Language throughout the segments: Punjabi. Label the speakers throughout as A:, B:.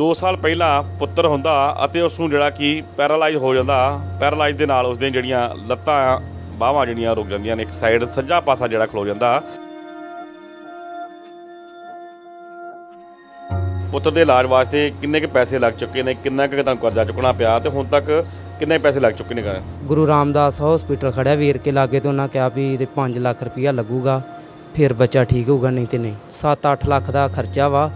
A: 2 ਸਾਲ ਪਹਿਲਾਂ ਪੁੱਤਰ ਹੁੰਦਾ ਅਤੇ ਉਸ ਨੂੰ ਜਿਹੜਾ ਕਿ ਪੈਰਾਲਾਈਜ਼ ਹੋ ਜਾਂਦਾ, ਪੈਰਾਲਾਈਜ਼ ਦੇ ਨਾਲ ਉਸ ਦੀਆਂ ਜਿਹੜੀਆਂ ਲੱਤਾਂ ਬਾਹਾਂ ਜਿਹੜੀਆਂ ਰੁਕ ਜਾਂਦੀਆਂ ਨੇ ਇੱਕ ਸਾਈਡ, ਸੱਜਾ ਪਾਸਾ ਜਿਹੜਾ ਖਲੋ ਜਾਂਦਾ। ਪੁੱਤਰ ਦੇ ਇਲਾਜ ਵਾਸਤੇ ਕਿੰਨੇ ਕੁ ਪੈਸੇ ਲੱਗ ਚੁੱਕੇ ਨੇ, ਕਿੰਨਾ ਕੁ ਤੁਹਾਨੂੰ ਕਰਜ਼ਾ ਚੁੱਕਣਾ ਪਿਆ ਤੇ ਹੁਣ ਤੱਕ ਕਿੰਨੇ ਪੈਸੇ ਲੱਗ ਚੁੱਕੇ ਨੇ ਘਰ?
B: ਗੁਰੂ ਰਾਮਦਾਸ ਹਸਪੀਟਲ ਖੜਿਆ ਵੀਰ ਕੇ ਲਾਗੇ ਤੇ ਉਹਨਾਂ ਕਿਹਾ ਵੀ ਇਹਦੇ 5 ਲੱਖ ਰੁਪਇਆ ਲੱਗੂਗਾ, ਫਿਰ ਬੱਚਾ ਠੀਕ ਹੋਊਗਾ ਨਹੀਂ ਤੇ ਨਹੀਂ। 7-8 ਲੱਖ ਦਾ ਖਰਚਾ ਵਾ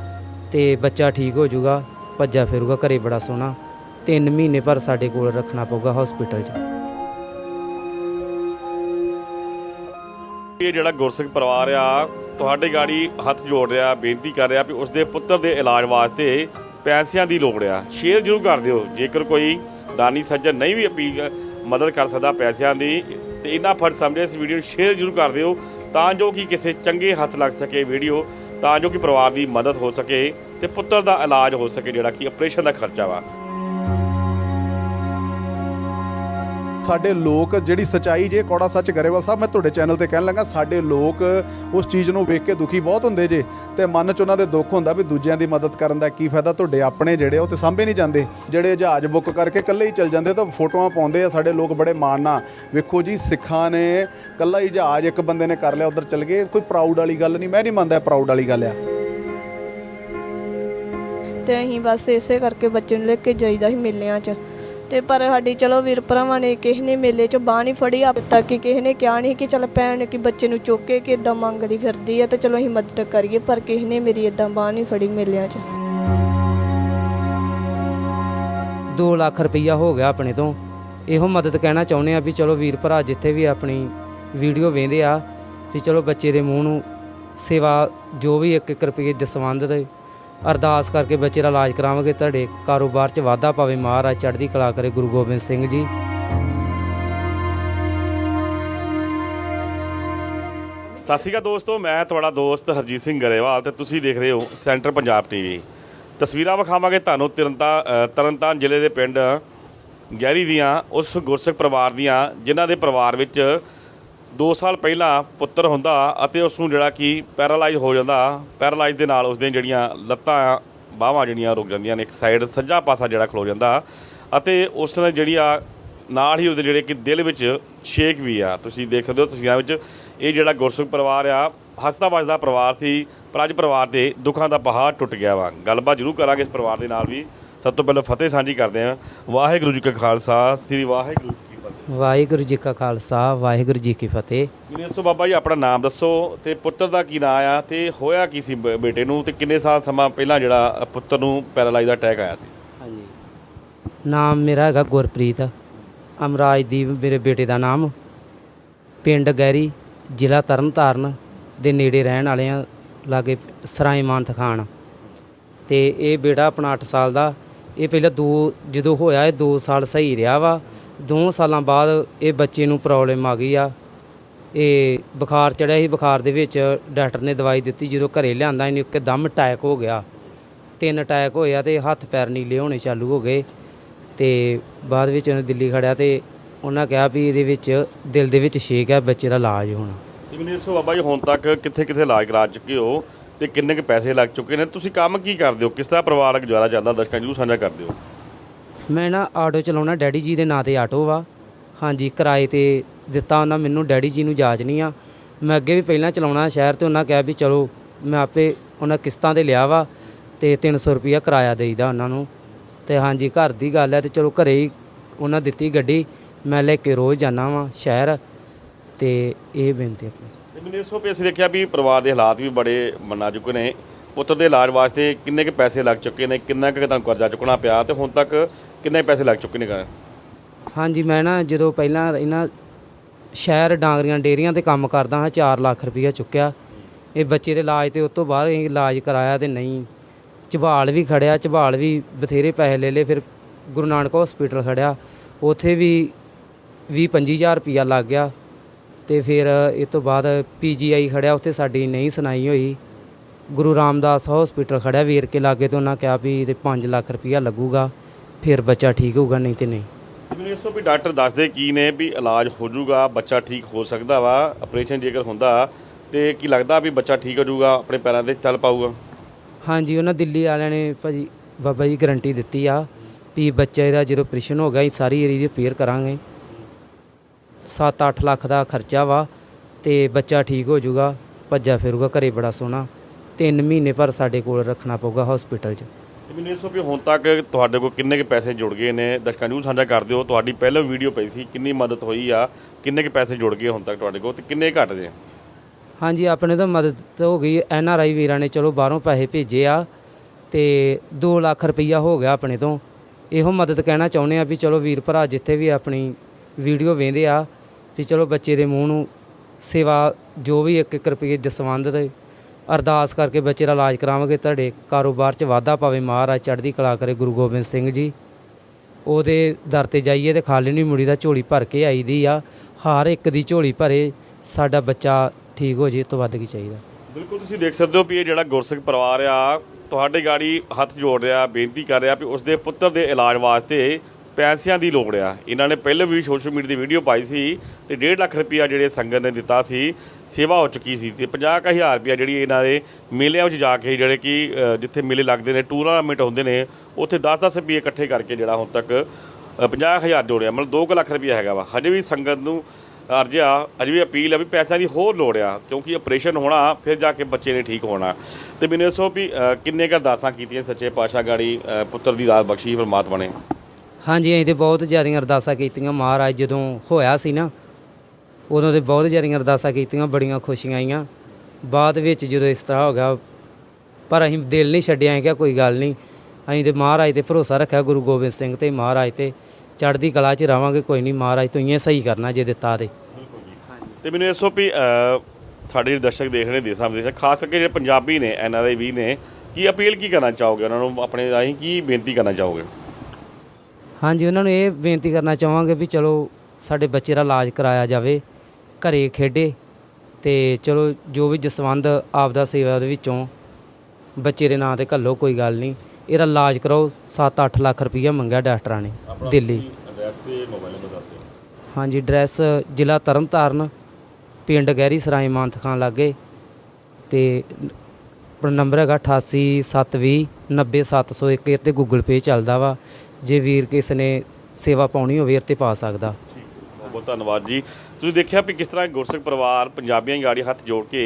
B: ਤੇ ਬੱਚਾ ਠੀਕ ਹੋ ਜਾਊਗਾ ਭੱਜਾ ਫਿਰੂਗਾ, ਘਰੇ ਬੜਾ ਸੋਹਣਾ। 3 ਮਹੀਨੇ ਪਰ ਸਾਡੇ ਕੋਲ ਰੱਖਣਾ ਪਊਗਾ ਹਸਪੀਟਲ 'ਚ।
A: ਇਹ ਜਿਹੜਾ ਗੁਰਸਿੱਖ ਪਰਿਵਾਰ ਆ, ਤੁਹਾਡੇ ਗਾੜੀ ਹੱਥ ਜੋੜ ਰਿਹਾ, ਬੇਨਤੀ ਕਰ ਰਿਹਾ ਵੀ ਉਸਦੇ ਪੁੱਤਰ ਦੇ ਇਲਾਜ ਵਾਸਤੇ ਪੈਸਿਆਂ ਦੀ ਲੋੜ ਆ। ਸ਼ੇਅਰ ਜ਼ਰੂਰ ਕਰ ਦਿਓ। ਜੇਕਰ ਕੋਈ ਦਾਨੀ ਸੱਜਣ ਨਹੀਂ ਵੀ ਅਪੀਲ, ਮਦਦ ਕਰ ਸਕਦਾ ਪੈਸਿਆਂ ਦੀ, ਤੇ ਇਹਨਾਂ ਫਰਜ਼ ਸਮਝੇ ਇਸ ਵੀਡੀਓ ਨੂੰ ਸ਼ੇਅਰ ਜ਼ਰੂਰ ਕਰ ਦਿਓ, ਤਾਂ ਜੋ ਕਿ ਕਿਸੇ ਚੰਗੇ ਹੱਥ ਲੱਗ ਸਕੇ ਵੀਡੀਓ ਤਾਂ ਜੋ ਕਿ ਪਰਿਵਾਰ ਦੀ ਮਦਦ ਹੋ ਸਕੇ। ਤੇ ਪੁੱਤਰ ਦਾ ਇਲਾਜ ਹੋ ਸਕੇ ਜਿਹੜਾ ਕਿ ਆਪਰੇਸ਼ਨ ਦਾ ਖਰਚਾ ਵਾ।
C: ਸਾਡੇ ਲੋਕ ਜਿਹੜੀ ਸਚਾਈ ਜੇ ਕੌੜਾ ਸੱਚ ਗਰੇਵਾਲ ਸਾਹਿਬ ਮੈਂ ਤੁਹਾਡੇ ਚੈਨਲ ਤੇ ਕਹਿਣ ਲੱਗਾ, ਸਾਡੇ ਲੋਕ ਉਸ ਚੀਜ਼ ਨੂੰ ਵੇਖ ਕੇ ਦੁਖੀ ਬਹੁਤ ਹੁੰਦੇ ਜੇ ਤੇ ਮਨ 'ਚ ਉਹਨਾਂ ਦੇ ਦੁੱਖ ਹੁੰਦਾ ਵੀ ਦੂਜਿਆਂ ਦੀ ਮਦਦ ਕਰਨ ਦਾ ਕੀ ਫਾਇਦਾ, ਤੁਹਾਡੇ ਆਪਣੇ ਜਿਹੜੇ ਉਹ ਤੇ ਸਾਂਭੇ ਨਹੀਂ ਜਾਂਦੇ। ਜਿਹੜੇ ਜਹਾਜ਼ ਬੁੱਕ ਕਰਕੇ ਇਕੱਲੇ ਹੀ ਚੱਲ ਜਾਂਦੇ, ਤਾਂ ਫੋਟੋਆਂ ਪਾਉਂਦੇ ਆ, ਸਾਡੇ ਲੋਕ ਬੜੇ ਮਾਣ ਨਾਲ। ਵੇਖੋ ਜੀ, ਸਿੱਖਾਂ ਨੇ ਇਕੱਲਾ ਹੀ ਜਹਾਜ਼ ਇੱਕ ਬੰਦੇ ਨੇ ਕਰ ਲਿਆ, ਉਧਰ ਚੱਲ ਗਏ। ਕੋਈ ਪ੍ਰਾਊਡ ਵਾਲੀ ਗੱਲ ਨਹੀਂ, ਮੈਂ ਨਹੀਂ ਮੰਨਦਾ ਪ੍ਰਾਊਡ ਵਾਲੀ ਗੱਲ ਆ।
D: ਤੇ ਅਸੀਂ ਬਸ ਇਸੇ ਕਰਕੇ ਬੱਚੇ ਨੂੰ ਲੈ ਕੇ ਜਾਈਦਾ ਸੀ ਮੇਲਿਆਂ 'ਚ। ਤੇ ਪਰ ਸਾਡੀ ਚਲੋ ਵੀਰ ਭਰਾਵਾਂ ਨੇ ਕਿਸੇ ਨੇ ਮੇਲੇ 'ਚ ਬਾਹ ਨਹੀਂ ਫੜੀ, ਆਪ ਤੱਕ ਕਿ ਕਿਸੇ ਨੇ ਕਿਹਾ ਨਹੀਂ ਕਿ ਚਲ ਭੈਣ ਕਿ ਬੱਚੇ ਨੂੰ ਚੁੱਕ ਕੇ ਕਿ ਇਦਾਂ ਮੰਗਦੀ ਫਿਰਦੀ ਆ ਤੇ ਚਲੋ ਅਸੀਂ ਮਦਦ ਕਰੀਏ, ਪਰ ਕਿਸੇ ਨੇ ਮੇਰੀ ਇਦਾਂ ਬਾਹ ਨਹੀਂ ਫੜੀ ਮੇਲਿਆਂ 'ਚ।
B: 2 ਲੱਖ ਰੁਪਈਆ ਹੋ ਗਿਆ ਆਪਣੇ ਤੋਂ। ਇਹੋ ਮਦਦ ਕਹਿਣਾ ਚਾਹੁੰਦੇ ਆ ਵੀ ਚਲੋ ਵੀਰ ਭਰਾ ਜਿੱਥੇ ਵੀ ਆਪਣੀ ਵੀਡੀਓ ਵੇਂਦੇ ਆ ਵੀ ਚਲੋ ਬੱਚੇ ਦੇ ਮੂੰਹ ਨੂੰ ਸੇਵਾ ਜੋ ਵੀ 1-1 ਰੁਪਏ ਦਸਵੰਦ ਤੇ ਅਰਦਾਸ ਕਰਕੇ ਬੱਚੇ ਦਾ ਇਲਾਜ ਕਰਾਵਾਂਗੇ। ਤੁਹਾਡੇ ਕਾਰੋਬਾਰ 'ਚ ਵਾਧਾ ਪਾਵੇ। ਮਹਾਰਾਜ ਚੜ੍ਹਦੀ ਕਲਾ ਕਰੇ ਗੁਰੂ ਗੋਬਿੰਦ ਸਿੰਘ ਜੀ।
A: ਸਤਿ ਸ਼੍ਰੀ ਅਕਾਲ ਦੋਸਤੋ, ਮੈਂ ਤੁਹਾਡਾ ਦੋਸਤ ਹਰਜੀਤ ਸਿੰਘ ਗਰੇਵਾਲ ਤੇ ਤੁਸੀਂ ਦੇਖ ਰਹੇ ਹੋ ਸੈਂਟਰ ਪੰਜਾਬ ਟੀਵੀ। ਤਸਵੀਰਾਂ ਵਿਖਾਵਾਂਗੇ ਤੁਹਾਨੂੰ ਤਰਨਤਾ ਤਰਨਤਾਰਨ ਜ਼ਿਲ੍ਹੇ ਦੇ ਪਿੰਡ ਗਹਿਰੀ ਦੀਆਂ, ਉਸ ਗੁਰਸਿੱਖ ਪਰਿਵਾਰ ਦੀਆਂ, ਜਿਨ੍ਹਾਂ ਦੇ ਪਰਿਵਾਰ ਵਿੱਚ 2 ਸਾਲ ਪਹਿਲਾਂ ਪੁੱਤਰ ਹੁੰਦਾ ਅਤੇ ਉਸ ਨੂੰ ਜਿਹੜਾ ਕਿ ਪੈਰਾਲਾਈਜ਼ ਹੋ ਜਾਂਦਾ, ਪੈਰਾਲਾਈਜ਼ ਦੇ ਨਾਲ ਉਸ ਦੀਆਂ ਜਿਹੜੀਆਂ ਲੱਤਾਂ ਬਾਹਾਂ ਜਿਹੜੀਆਂ ਰੁਕ ਜਾਂਦੀਆਂ ਨੇ, ਇੱਕ ਸਾਈਡ ਸੱਜਾ ਪਾਸਾ ਜਿਹੜਾ ਖਲੋ ਜਾਂਦਾ ਅਤੇ ਉਸ ਨੇ ਜਿਹੜੀ ਆ ਨਾਲ ਹੀ ਉਹਦੇ ਜਿਹੜੇ ਕਿ ਦਿਲ ਵਿੱਚ ਛੇਕ ਵੀ ਆ। ਤੁਸੀਂ ਦੇਖ ਸਕਦੇ ਹੋ ਤਸਵੀਰਾਂ ਵਿੱਚ ਇਹ ਜਿਹੜਾ ਗੁਰਸਿੱਖ ਪਰਿਵਾਰ ਆ, ਹੱਸਦਾ ਵੱਸਦਾ ਪਰਿਵਾਰ ਸੀ, ਪਰ ਅੱਜ ਪਰਿਵਾਰ ਦੇ ਦੁੱਖਾਂ ਦਾ ਪਹਾੜ ਟੁੱਟ ਗਿਆ ਵਾ। ਗੱਲਬਾਤ ਜ਼ਰੂਰ ਕਰਾਂਗੇ ਇਸ ਪਰਿਵਾਰ ਦੇ ਨਾਲ ਵੀ। ਸਭ ਤੋਂ ਪਹਿਲਾਂ ਫਤਿਹ ਸਾਂਝੀ ਕਰਦੇ ਹਾਂ। ਵਾਹਿਗੁਰੂ ਜੀ ਕਾ ਖਾਲਸਾ, ਸ੍ਰੀ ਵਾਹਿਗੁਰੂ
B: ਵਾਹਿਗੁਰੂ ਜੀ ਕਾ ਖਾਲਸਾ ਵਾਹਿਗੁਰੂ ਜੀ ਕੀ ਫਤਿਹ।
A: ਦੱਸੋ ਬਾਬਾ ਜੀ ਆਪਣਾ ਨਾਮ ਦੱਸੋ ਤੇ ਪੁੱਤਰ ਦਾ ਕੀ ਨਾਮ ਆ ਤੇ ਹੋਇਆ ਕੀ ਸੀ ਬ- ਬੇਟੇ ਨੂੰ ਤੇ ਕਿੰਨੇ ਸਾਲ ਸਮਾਂ ਪਹਿਲਾਂ ਜਿਹੜਾ ਪੁੱਤਰ ਨੂੰ ਪੈਰਾਲਾਈਜ਼ ਦਾ ਅਟੈਕ ਆਇਆ ਸੀ?
B: ਹਾਂਜੀ। ਨਾਮ ਮੇਰਾ ਹੈਗਾ ਗੁਰਪ੍ਰੀਤ ਅਮਰਾਜਦੀਪ ਮੇਰੇ ਬੇਟੇ ਦਾ ਨਾਮ। ਪਿੰਡ ਗੈਰੀ ਜ਼ਿਲ੍ਹਾ ਤਰਨਤਾਰਨ ਦੇ ਨੇੜੇ ਰਹਿਣ ਵਾਲੇ ਆ ਲਾਗੇ ਸਰਾਏ ਮਾਨਤ ਖਾਨ। ਤੇ ਇਹ ਬੇਟਾ ਆਪਣਾ 8 ਸਾਲ ਦਾ ਇਹ ਪਹਿਲਾਂ ਦੋ ਜਦੋਂ ਹੋਇਆ ਇਹ 2 ਸਾਲ ਸਹੀ ਰਿਹਾ ਵਾ। 2 ਸਾਲਾਂ ਬਾਅਦ ਇਹ ਬੱਚੇ ਨੂੰ ਪ੍ਰੋਬਲਮ ਆ ਗਈ ਆ। ਇਹ ਬੁਖਾਰ ਚੜਿਆ ਸੀ, ਬੁਖਾਰ ਦੇ ਵਿੱਚ ਡਾਕਟਰ ਨੇ ਦਵਾਈ ਦਿੱਤੀ, ਜਦੋਂ ਘਰੇ ਲਿਆਂਦਾ ਇਹਨੂੰ ਇੱਕ ਦਮ ਅਟੈਕ ਹੋ ਗਿਆ। ਤਿੰਨ ਅਟੈਕ ਹੋਇਆ ਤੇ ਹੱਥ ਪੈਰ ਨੀਲੇ ਹੋਣੇ ਚਾਲੂ ਹੋ ਗਏ ਤੇ ਬਾਅਦ ਵਿੱਚ ਉਹਨੇ ਦਿੱਲੀ ਖੜਿਆ ਤੇ ਉਹਨਾਂ ਕਿਹਾ ਵੀ ਇਹਦੇ ਵਿੱਚ ਦਿਲ ਦੇ ਵਿੱਚ ਛੇਕ ਹੈ ਬੱਚੇ ਦਾ ਇਲਾਜ ਹੋਣਾ।
A: ਤੇ ਬਾਬਾ ਜੀ ਹੁਣ ਤੱਕ ਕਿੱਥੇ ਕਿੱਥੇ ਇਲਾਜ ਕਰਾ ਚੁੱਕੇ ਹੋ ਤੇ ਕਿੰਨੇ ਕੁ ਪੈਸੇ ਲੱਗ ਚੁੱਕੇ ਨੇ? ਤੁਸੀਂ ਕੰਮ ਕੀ ਕਰਦੇ ਹੋ? ਕਿਸ ਤਰ੍ਹਾਂ ਪਰਿਵਾਰਕ ਗੁਜ਼ਾਰਾ ਚੱਲਦਾ? ਦਰਸ਼ਕਾਂ ਜਰੂਰ ਸਾਂਝਾ ਕਰ ਦਿਓ।
B: ਮੈਂ ਨਾ ਆਟੋ ਚਲਾਉਣਾ, ਡੈਡੀ ਜੀ ਦੇ ਨਾਂ ਤੇ ਆਟੋ ਵਾ। ਹਾਂਜੀ, ਕਿਰਾਏ ਤੇ ਦਿੱਤਾ ਉਹਨਾਂ ਮੈਨੂੰ, ਡੈਡੀ ਜੀ ਨੂੰ ਜਾਚ ਨਹੀਂ ਆ। ਮੈਂ ਅੱਗੇ ਵੀ ਪਹਿਲਾਂ ਚਲਾਉਣਾ ਸ਼ਹਿਰ ਤੇ ਉਹਨਾਂ ਕਿਹਾ ਵੀ ਚਲੋ, ਮੈਂ ਆਪੇ ਉਹਨਾਂ ਕਿਸ਼ਤਾਂ ਤੇ ਲਿਆ ਵਾ ਤੇ 300 ਰੁਪਿਆ ਕਿਰਾਇਆ ਦੇਈਦਾ ਉਹਨਾਂ ਨੂੰ। ਤੇ ਹਾਂਜੀ, ਘਰ ਦੀ ਗੱਲ ਹੈ ਤੇ ਚਲੋ ਘਰੇ ਹੀ ਉਹਨਾਂ ਦਿੱਤੀ ਗੱਡੀ, ਮੈਂ ਲੈ ਕੇ ਰੋਜ਼ ਜਾਣਾ ਵਾਂ ਸ਼ਹਿਰ ਤੇ ਇਹ ਬੇਨਤੀ ਆਪਣੀ।
A: ਤੇ ਮੈਨੂੰ ਦੱਸੋ ਵੀ ਅਸੀਂ ਦੇਖਿਆ ਵੀ ਪਰਿਵਾਰ ਦੇ ਹਾਲਾਤ ਵੀ ਬੜੇ ਮੰਨਾ ਚੁੱਕੇ ਨੇ। ਪੁੱਤਰ ਦੇ ਇਲਾਜ ਵਾਸਤੇ ਕਿੰਨੇ ਕੁ ਪੈਸੇ ਲੱਗ ਚੁੱਕੇ ਨੇ, ਕਿੰਨਾ ਕੁ ਤੁਹਾਨੂੰ ਕਰਜ਼ਾ ਚੁੱਕਣਾ ਪਿਆ ਤੇ ਹੁਣ ਤੱਕ ਕਿੰਨੇ ਪੈਸੇ ਲੱਗ ਚੁੱਕੇ ਨੇ ਘਰ?
B: ਹਾਂਜੀ, ਮੈਂ ਨਾ ਜਦੋਂ ਪਹਿਲਾਂ ਇਹਨਾਂ ਸ਼ਹਿਰ ਡਾਂਗਰੀਆਂ ਡੇਰੀਆਂ ਤੇ ਕੰਮ ਕਰਦਾ ਹਾਂ 4 ਲੱਖ ਰੁਪਈਆ ਚੁੱਕਿਆ। ਇਹ ਬੱਚੇ ਦੇ ਇਲਾਜ ਤੇ ਉਸ ਤੋਂ ਬਾਅਦ ਅਸੀਂ ਇਲਾਜ ਕਰਾਇਆ ਤੇ ਨਹੀਂ। ਝਬਾਲ ਵੀ ਖੜਿਆ, ਝਬਾਲ ਵੀ ਬਥੇਰੇ ਪੈਸੇ ਲੈ ਲਏ, ਫਿਰ ਗੁਰੂ ਨਾਨਕ ਹਸਪੀਟਲ ਖੜਿਆ। ਉਥੇ ਵੀ 20 25000 ਰੁਪਈਆ ਲੱਗ ਗਿਆ ਤੇ ਫਿਰ ਇਹ ਤੋਂ ਬਾਅਦ ਪੀਜੀਆਈ ਖੜਿਆ, ਉੱਥੇ ਸਾਡੀ ਨਹੀਂ ਸੁਣਾਈ ਹੋਈ। ਗੁਰੂ ਰਾਮਦਾਸ ਹਸਪੀਟਲ ਖੜਿਆ ਵੀਰ ਕੇ ਲਾਗੇ ਤੇ ਉਹਨਾਂ ਕਿਹਾ ਵੀ ਇਹਦੇ 5 ਲੱਖ ਰੁਪਈਆ ਲੱਗੂਗਾ ਫਿਰ ਬੱਚਾ ਠੀਕ ਹੋਊਗਾ ਨਹੀਂ ਤੇ ਨਹੀਂ।
A: ਤੇ ਮੈਨੂੰ ਦੱਸੋ ਵੀ ਡਾਕਟਰ ਦੱਸਦੇ ਕੀ ਨੇ ਵੀ ਇਲਾਜ ਹੋ ਜਾਊਗਾ ਬੱਚਾ ਠੀਕ ਹੋ ਸਕਦਾ ਵਾ ਆਪਰੇਸ਼ਨ ਜੇਕਰ ਹੁੰਦਾ ਤੇ ਕੀ ਲੱਗਦਾ ਵੀ ਬੱਚਾ ਠੀਕ ਹੋ ਜਾਊਗਾ ਆਪਣੇ ਪੈਰਾਂ ਤੇ ਚੱਲ ਪਾਊਗਾ?
B: ਹਾਂਜੀ ਉਹਨਾਂ ਦਿੱਲੀ ਵਾਲਿਆਂ ਨੇ ਭਾਜੀ ਬਾਬਾ ਜੀ ਗਰੰਟੀ ਦਿੱਤੀ ਆ ਵੀ ਬੱਚੇ ਦਾ ਜਦੋਂ ਆਪਰੇਸ਼ਨ ਹੋ ਗਿਆ ਸਾਰੀ ਏਰੀ ਦੀ ਰਿਪੇਅਰ ਕਰਾਂਗੇ। 7-8 ਲੱਖ ਦਾ ਖਰਚਾ ਵਾ ਤੇ ਬੱਚਾ ਠੀਕ ਹੋ ਜਾਊਗਾ ਭੱਜਾ ਫਿਰੂਗਾ ਘਰੇ ਬੜਾ ਸੋਹਣਾ। 3 ਮਹੀਨੇ ਪਰ ਸਾਡੇ ਕੋਲ ਰੱਖਣਾ ਪਊਗਾ ਹਸਪੀਟਲ 'ਚ।
A: ਤੇ ਮੈਨੂੰ ਤੋਂ ਵੀ ਹੁਣ ਤੱਕ ਤੁਹਾਡੇ ਕੋਲ ਕਿੰਨੇ ਕੁ ਪੈਸੇ ਜੁੜ ਗਏ ਨੇ? ਦਰਸ਼ਕਾਂ ਨੂੰ ਸਾਂਝਾ ਕਰ ਦਿਓ। ਤੁਹਾਡੀ ਪਹਿਲਾਂ ਵੀਡੀਓ ਪਈ ਸੀ ਕਿੰਨੀ ਮਦਦ ਹੋਈ ਆ ਕਿੰਨੇ ਕੁ ਪੈਸੇ ਜੁੜ ਗਏ ਹੁਣ ਤੱਕ ਤੁਹਾਡੇ ਕੋਲ ਤੇ ਕਿੰਨੇ ਘਟ ਗਏ?
B: ਹਾਂਜੀ ਆਪਣੇ ਤੋਂ ਮਦਦ ਹੋ ਗਈ। ਐਨ ਆਰ ਆਈ ਵੀਰਾਂ ਨੇ ਚਲੋ ਬਾਹਰੋਂ ਪੈਸੇ ਭੇਜੇ ਆ ਤੇ 2 ਲੱਖ ਰੁਪਈਆ ਹੋ ਗਿਆ ਆਪਣੇ ਤੋਂ। ਇਹੋ ਮਦਦ ਕਹਿਣਾ ਚਾਹੁੰਦੇ ਆ ਵੀ ਚਲੋ ਵੀਰ ਭਰਾ ਜਿੱਥੇ ਵੀ ਆਪਣੀ ਵੀਡੀਓ ਵੇਂਦੇ ਆ ਵੀ ਚਲੋ ਬੱਚੇ ਦੇ ਮੂੰਹ ਨੂੰ ਸੇਵਾ ਜੋ ਵੀ 1-1 ਰੁਪਏ ਦਸਵੰਦ ਦੇ ਅਰਦਾਸ ਕਰਕੇ ਬੱਚੇ ਦਾ ਇਲਾਜ ਕਰਾਵਾਂਗੇ। ਤੁਹਾਡੇ ਕਾਰੋਬਾਰ 'ਚ ਵਾਧਾ ਪਾਵੇ ਮਹਾਰਾਜ, ਚੜ੍ਹਦੀ ਕਲਾ ਕਰੇ ਗੁਰੂ ਗੋਬਿੰਦ ਸਿੰਘ ਜੀ। ਉਹਦੇ ਦਰ ਤੇ ਜਾਈਏ ਤੇ ਖਾਲੀ ਨਹੀਂ ਮੁੜੀ ਦਾ ਝੋਲੀ ਭਰ ਕੇ ਆਈ ਦੀ ਆ। ਹਰ ਇੱਕ ਦੀ ਝੋਲੀ ਭਰੇ ਸਾਡਾ ਬੱਚਾ ਠੀਕ ਹੋ ਜੇ ਤੋਂ ਵੱਧ ਕੀ ਚਾਹੀਦਾ।
A: ਬਿਲਕੁਲ, ਤੁਸੀਂ ਦੇਖ ਸਕਦੇ ਹੋ ਵੀ ਇਹ ਜਿਹੜਾ ਗੁਰਸਿੱਖ ਪਰਿਵਾਰ ਆ, ਤੁਹਾਡੇ ਗਾੜੀ ਹੱਥ ਜੋੜ ਰਿਹਾ, ਬੇਨਤੀ ਕਰ ਰਿਹਾ ਵੀ ਉਸਦੇ ਪੁੱਤਰ ਦੇ ਇਲਾਜ ਵਾਸਤੇ ਪੈਸਿਆਂ ਦੀ ਲੋੜ ਆ। ਇਹਨਾਂ ਨੇ ਪਹਿਲੇ ਵੀ ਸੋਸ਼ਲ ਮੀਡੀਆ ਦੀ ਵੀਡੀਓ ਪਾਈ ਸੀ ਤੇ 1.5 ਲੱਖ ਰੁਪਇਆ ਜਿਹੜੇ ਸੰਗਤ ਨੇ ਦਿੱਤਾ ਸੀ ਸੇਵਾ ਹੋ ਚੁੱਕੀ ਸੀ ਤੇ 50000 ਰੁਪਇਆ ਜਿਹੜੀ ਇਹਨਾਂ ਦੇ ਮੇਲਿਆਂ ਵਿੱਚ ਜਾ ਕੇ ਜਿਹੜੇ ਕਿ ਜਿੱਥੇ ਮੇਲੇ ਲੱਗਦੇ ਨੇ ਟੂਰਨਾਮੈਂਟ ਹੁੰਦੇ ਨੇ ਉੱਥੇ 10-10 ਰੁਪਏ ਇਕੱਠੇ ਕਰਕੇ ਜਿਹੜਾ ਹੁਣ ਤੱਕ ਅ, 50000 ਜੋੜਿਆ। ਮਤਲਬ 2 ਲੱਖ ਰੁਪਇਆ ਹੈਗਾ ਵਾ। ਹਜੇ ਵੀ ਸੰਗਤ ਨੂੰ ਅਰਜ਼ਾ ਅਜੇ ਵੀ ਅਪੀਲ ਆ ਵੀ ਪੈਸਿਆਂ ਦੀ ਹੋਰ ਲੋੜ ਆ ਕਿਉਂਕਿ ਆਪਰੇਸ਼ਨ ਹੋਣਾ ਫਿਰ ਜਾ ਕੇ ਬੱਚੇ ਨੇ ਠੀਕ ਹੋਣਾ। ਤੇ ਮੈਨੂੰ ਦੱਸੋ ਵੀ ਕਿੰਨੇ ਕੁ ਅਰਦਾਸਾਂ ਕੀਤੀਆਂ ਸੱਚੇ ਪਾਤਸ਼ਾਹ ਗਾੜੀ ਪੁੱਤਰ ਦੀ ਦਾਤ ਬਖਸ਼ੀ ਪਰਮਾਤਮਾ ਨੇ?
B: ਹਾਂਜੀ, ਅਸੀਂ ਤੇ ਬਹੁਤ ਜ਼ਿਆਦੀਆਂ ਅਰਦਾਸਾਂ ਕੀਤੀਆਂ ਮਹਾਰਾਜ, ਜਦੋਂ ਹੋਇਆ ਸੀ ਨਾ, ਉਦੋਂ ਤੇ ਬਹੁਤ ਜ਼ਿਆਦੀਆਂ ਅਰਦਾਸਾਂ ਕੀਤੀਆਂ, ਬੜੀਆਂ ਖੁਸ਼ੀਆਂ ਆਈਆਂ। ਬਾਅਦ ਵਿੱਚ ਜਦੋਂ ਇਸ ਤਰ੍ਹਾਂ ਹੋ ਗਿਆ, ਪਰ ਅਸੀਂ ਦਿਲ ਨਹੀਂ ਛੱਡਿਆ, ਅਸੀਂ ਕੋਈ ਗੱਲ ਨਹੀਂ। ਅਸੀਂ ਤੇ ਮਹਾਰਾਜ ਤੇ ਭਰੋਸਾ ਰੱਖਿਆ, ਗੁਰੂ ਗੋਬਿੰਦ ਸਿੰਘ ਤੇ ਮਹਾਰਾਜ ਤੇ। ਚੜ੍ਹਦੀ ਕਲਾ 'ਚ ਰਵਾਂਗੇ, ਕੋਈ ਨਹੀਂ, ਮਹਾਰਾਜ ਤੂੰ ਹੀ ਸਹੀ ਕਰਨਾ ਜੇ ਦਿੱਤਾ ਤੇ।
A: ਤੇ ਮੈਨੂੰ ਦੱਸੋ ਵੀ ਸਾਡੇ ਦਰਸ਼ਕ ਦੇਖ ਰਹੇ ਦੇਸਾਂ ਵਿਦੇਸ਼ਾਂ ਖਾਸ ਕਰਕੇ ਜਿਹੜੇ ਪੰਜਾਬੀ ਨੇ ਐਨ ਆਰ ਵੀ ਨੇ, ਕੀ ਅਪੀਲ ਕੀ ਕਰਨਾ ਚਾਹੋਗੇ? ਉਹਨਾਂ ਨੂੰ ਆਪਣੇ ਰਾਹੀਂ ਕੀ ਬੇਨਤੀ ਕਰਨਾ ਚਾਹੋਗੇ?
B: ਹਾਂਜੀ ਉਹਨਾਂ ਨੂੰ ਇਹ ਬੇਨਤੀ ਕਰਨਾ ਚਾਹਾਂਗੇ ਵੀ ਚਲੋ ਸਾਡੇ ਬੱਚੇ ਦਾ ਇਲਾਜ ਕਰਾਇਆ ਜਾਵੇ ਘਰੇ ਖੇਡੇ ਤੇ ਚਲੋ ਜੋ ਵੀ ਜਸਵੰਦ ਆਪਦਾ ਸੇਵਾ ਦੇ ਵਿੱਚੋਂ ਬੱਚੇ ਦੇ ਨਾਂ ਤੇ ਘੱਲੋ ਕੋਈ ਗੱਲ ਨਹੀਂ। ਇਹਦਾ ਇਲਾਜ ਕਰਾਓ 7-8 ਲੱਖ ਰੁਪਈਆ ਮੰਗਿਆ ਡਾਕਟਰਾਂ ਨੇ ਦਿੱਲੀ।
A: ਐਡਰੈਸ ਤੇ ਮੋਬਾਈਲ ਨੰਬਰ ਦੱਸ ਦਿਓ।
B: ਹਾਂਜੀ ਐਡਰੈਸ ਜ਼ਿਲ੍ਹਾ ਤਰਨਤਾਰਨ ਪਿੰਡ ਗਹਿਰੀ ਸਰਾਏ ਮਾਨਤ ਖਾਨ ਲਾਗੇ ਤੇ ਆਪਣਾ ਨੰਬਰ ਹੈਗਾ 8872 90701 ਇਹ ਤੇ ਗੂਗਲ ਪੇ ਚੱਲਦਾ ਵਾ। ਜੇ ਵੀਰ ਕਿਸ ਨੇ ਸੇਵਾ ਪਾਉਣੀ ਹੋਵੇ ਇਹ ਤੇ ਪਾ ਸਕਦਾ।
A: ਬਹੁਤ ਬਹੁਤ ਧੰਨਵਾਦ ਜੀ। ਤੁਸੀਂ ਦੇਖਿਆ ਵੀ ਕਿਸ ਤਰ੍ਹਾਂ ਗੁਰਸਿੱਖ ਪਰਿਵਾਰ ਪੰਜਾਬੀਆਂ ਗਾੜੀ ਹੱਥ ਜੋੜ ਕੇ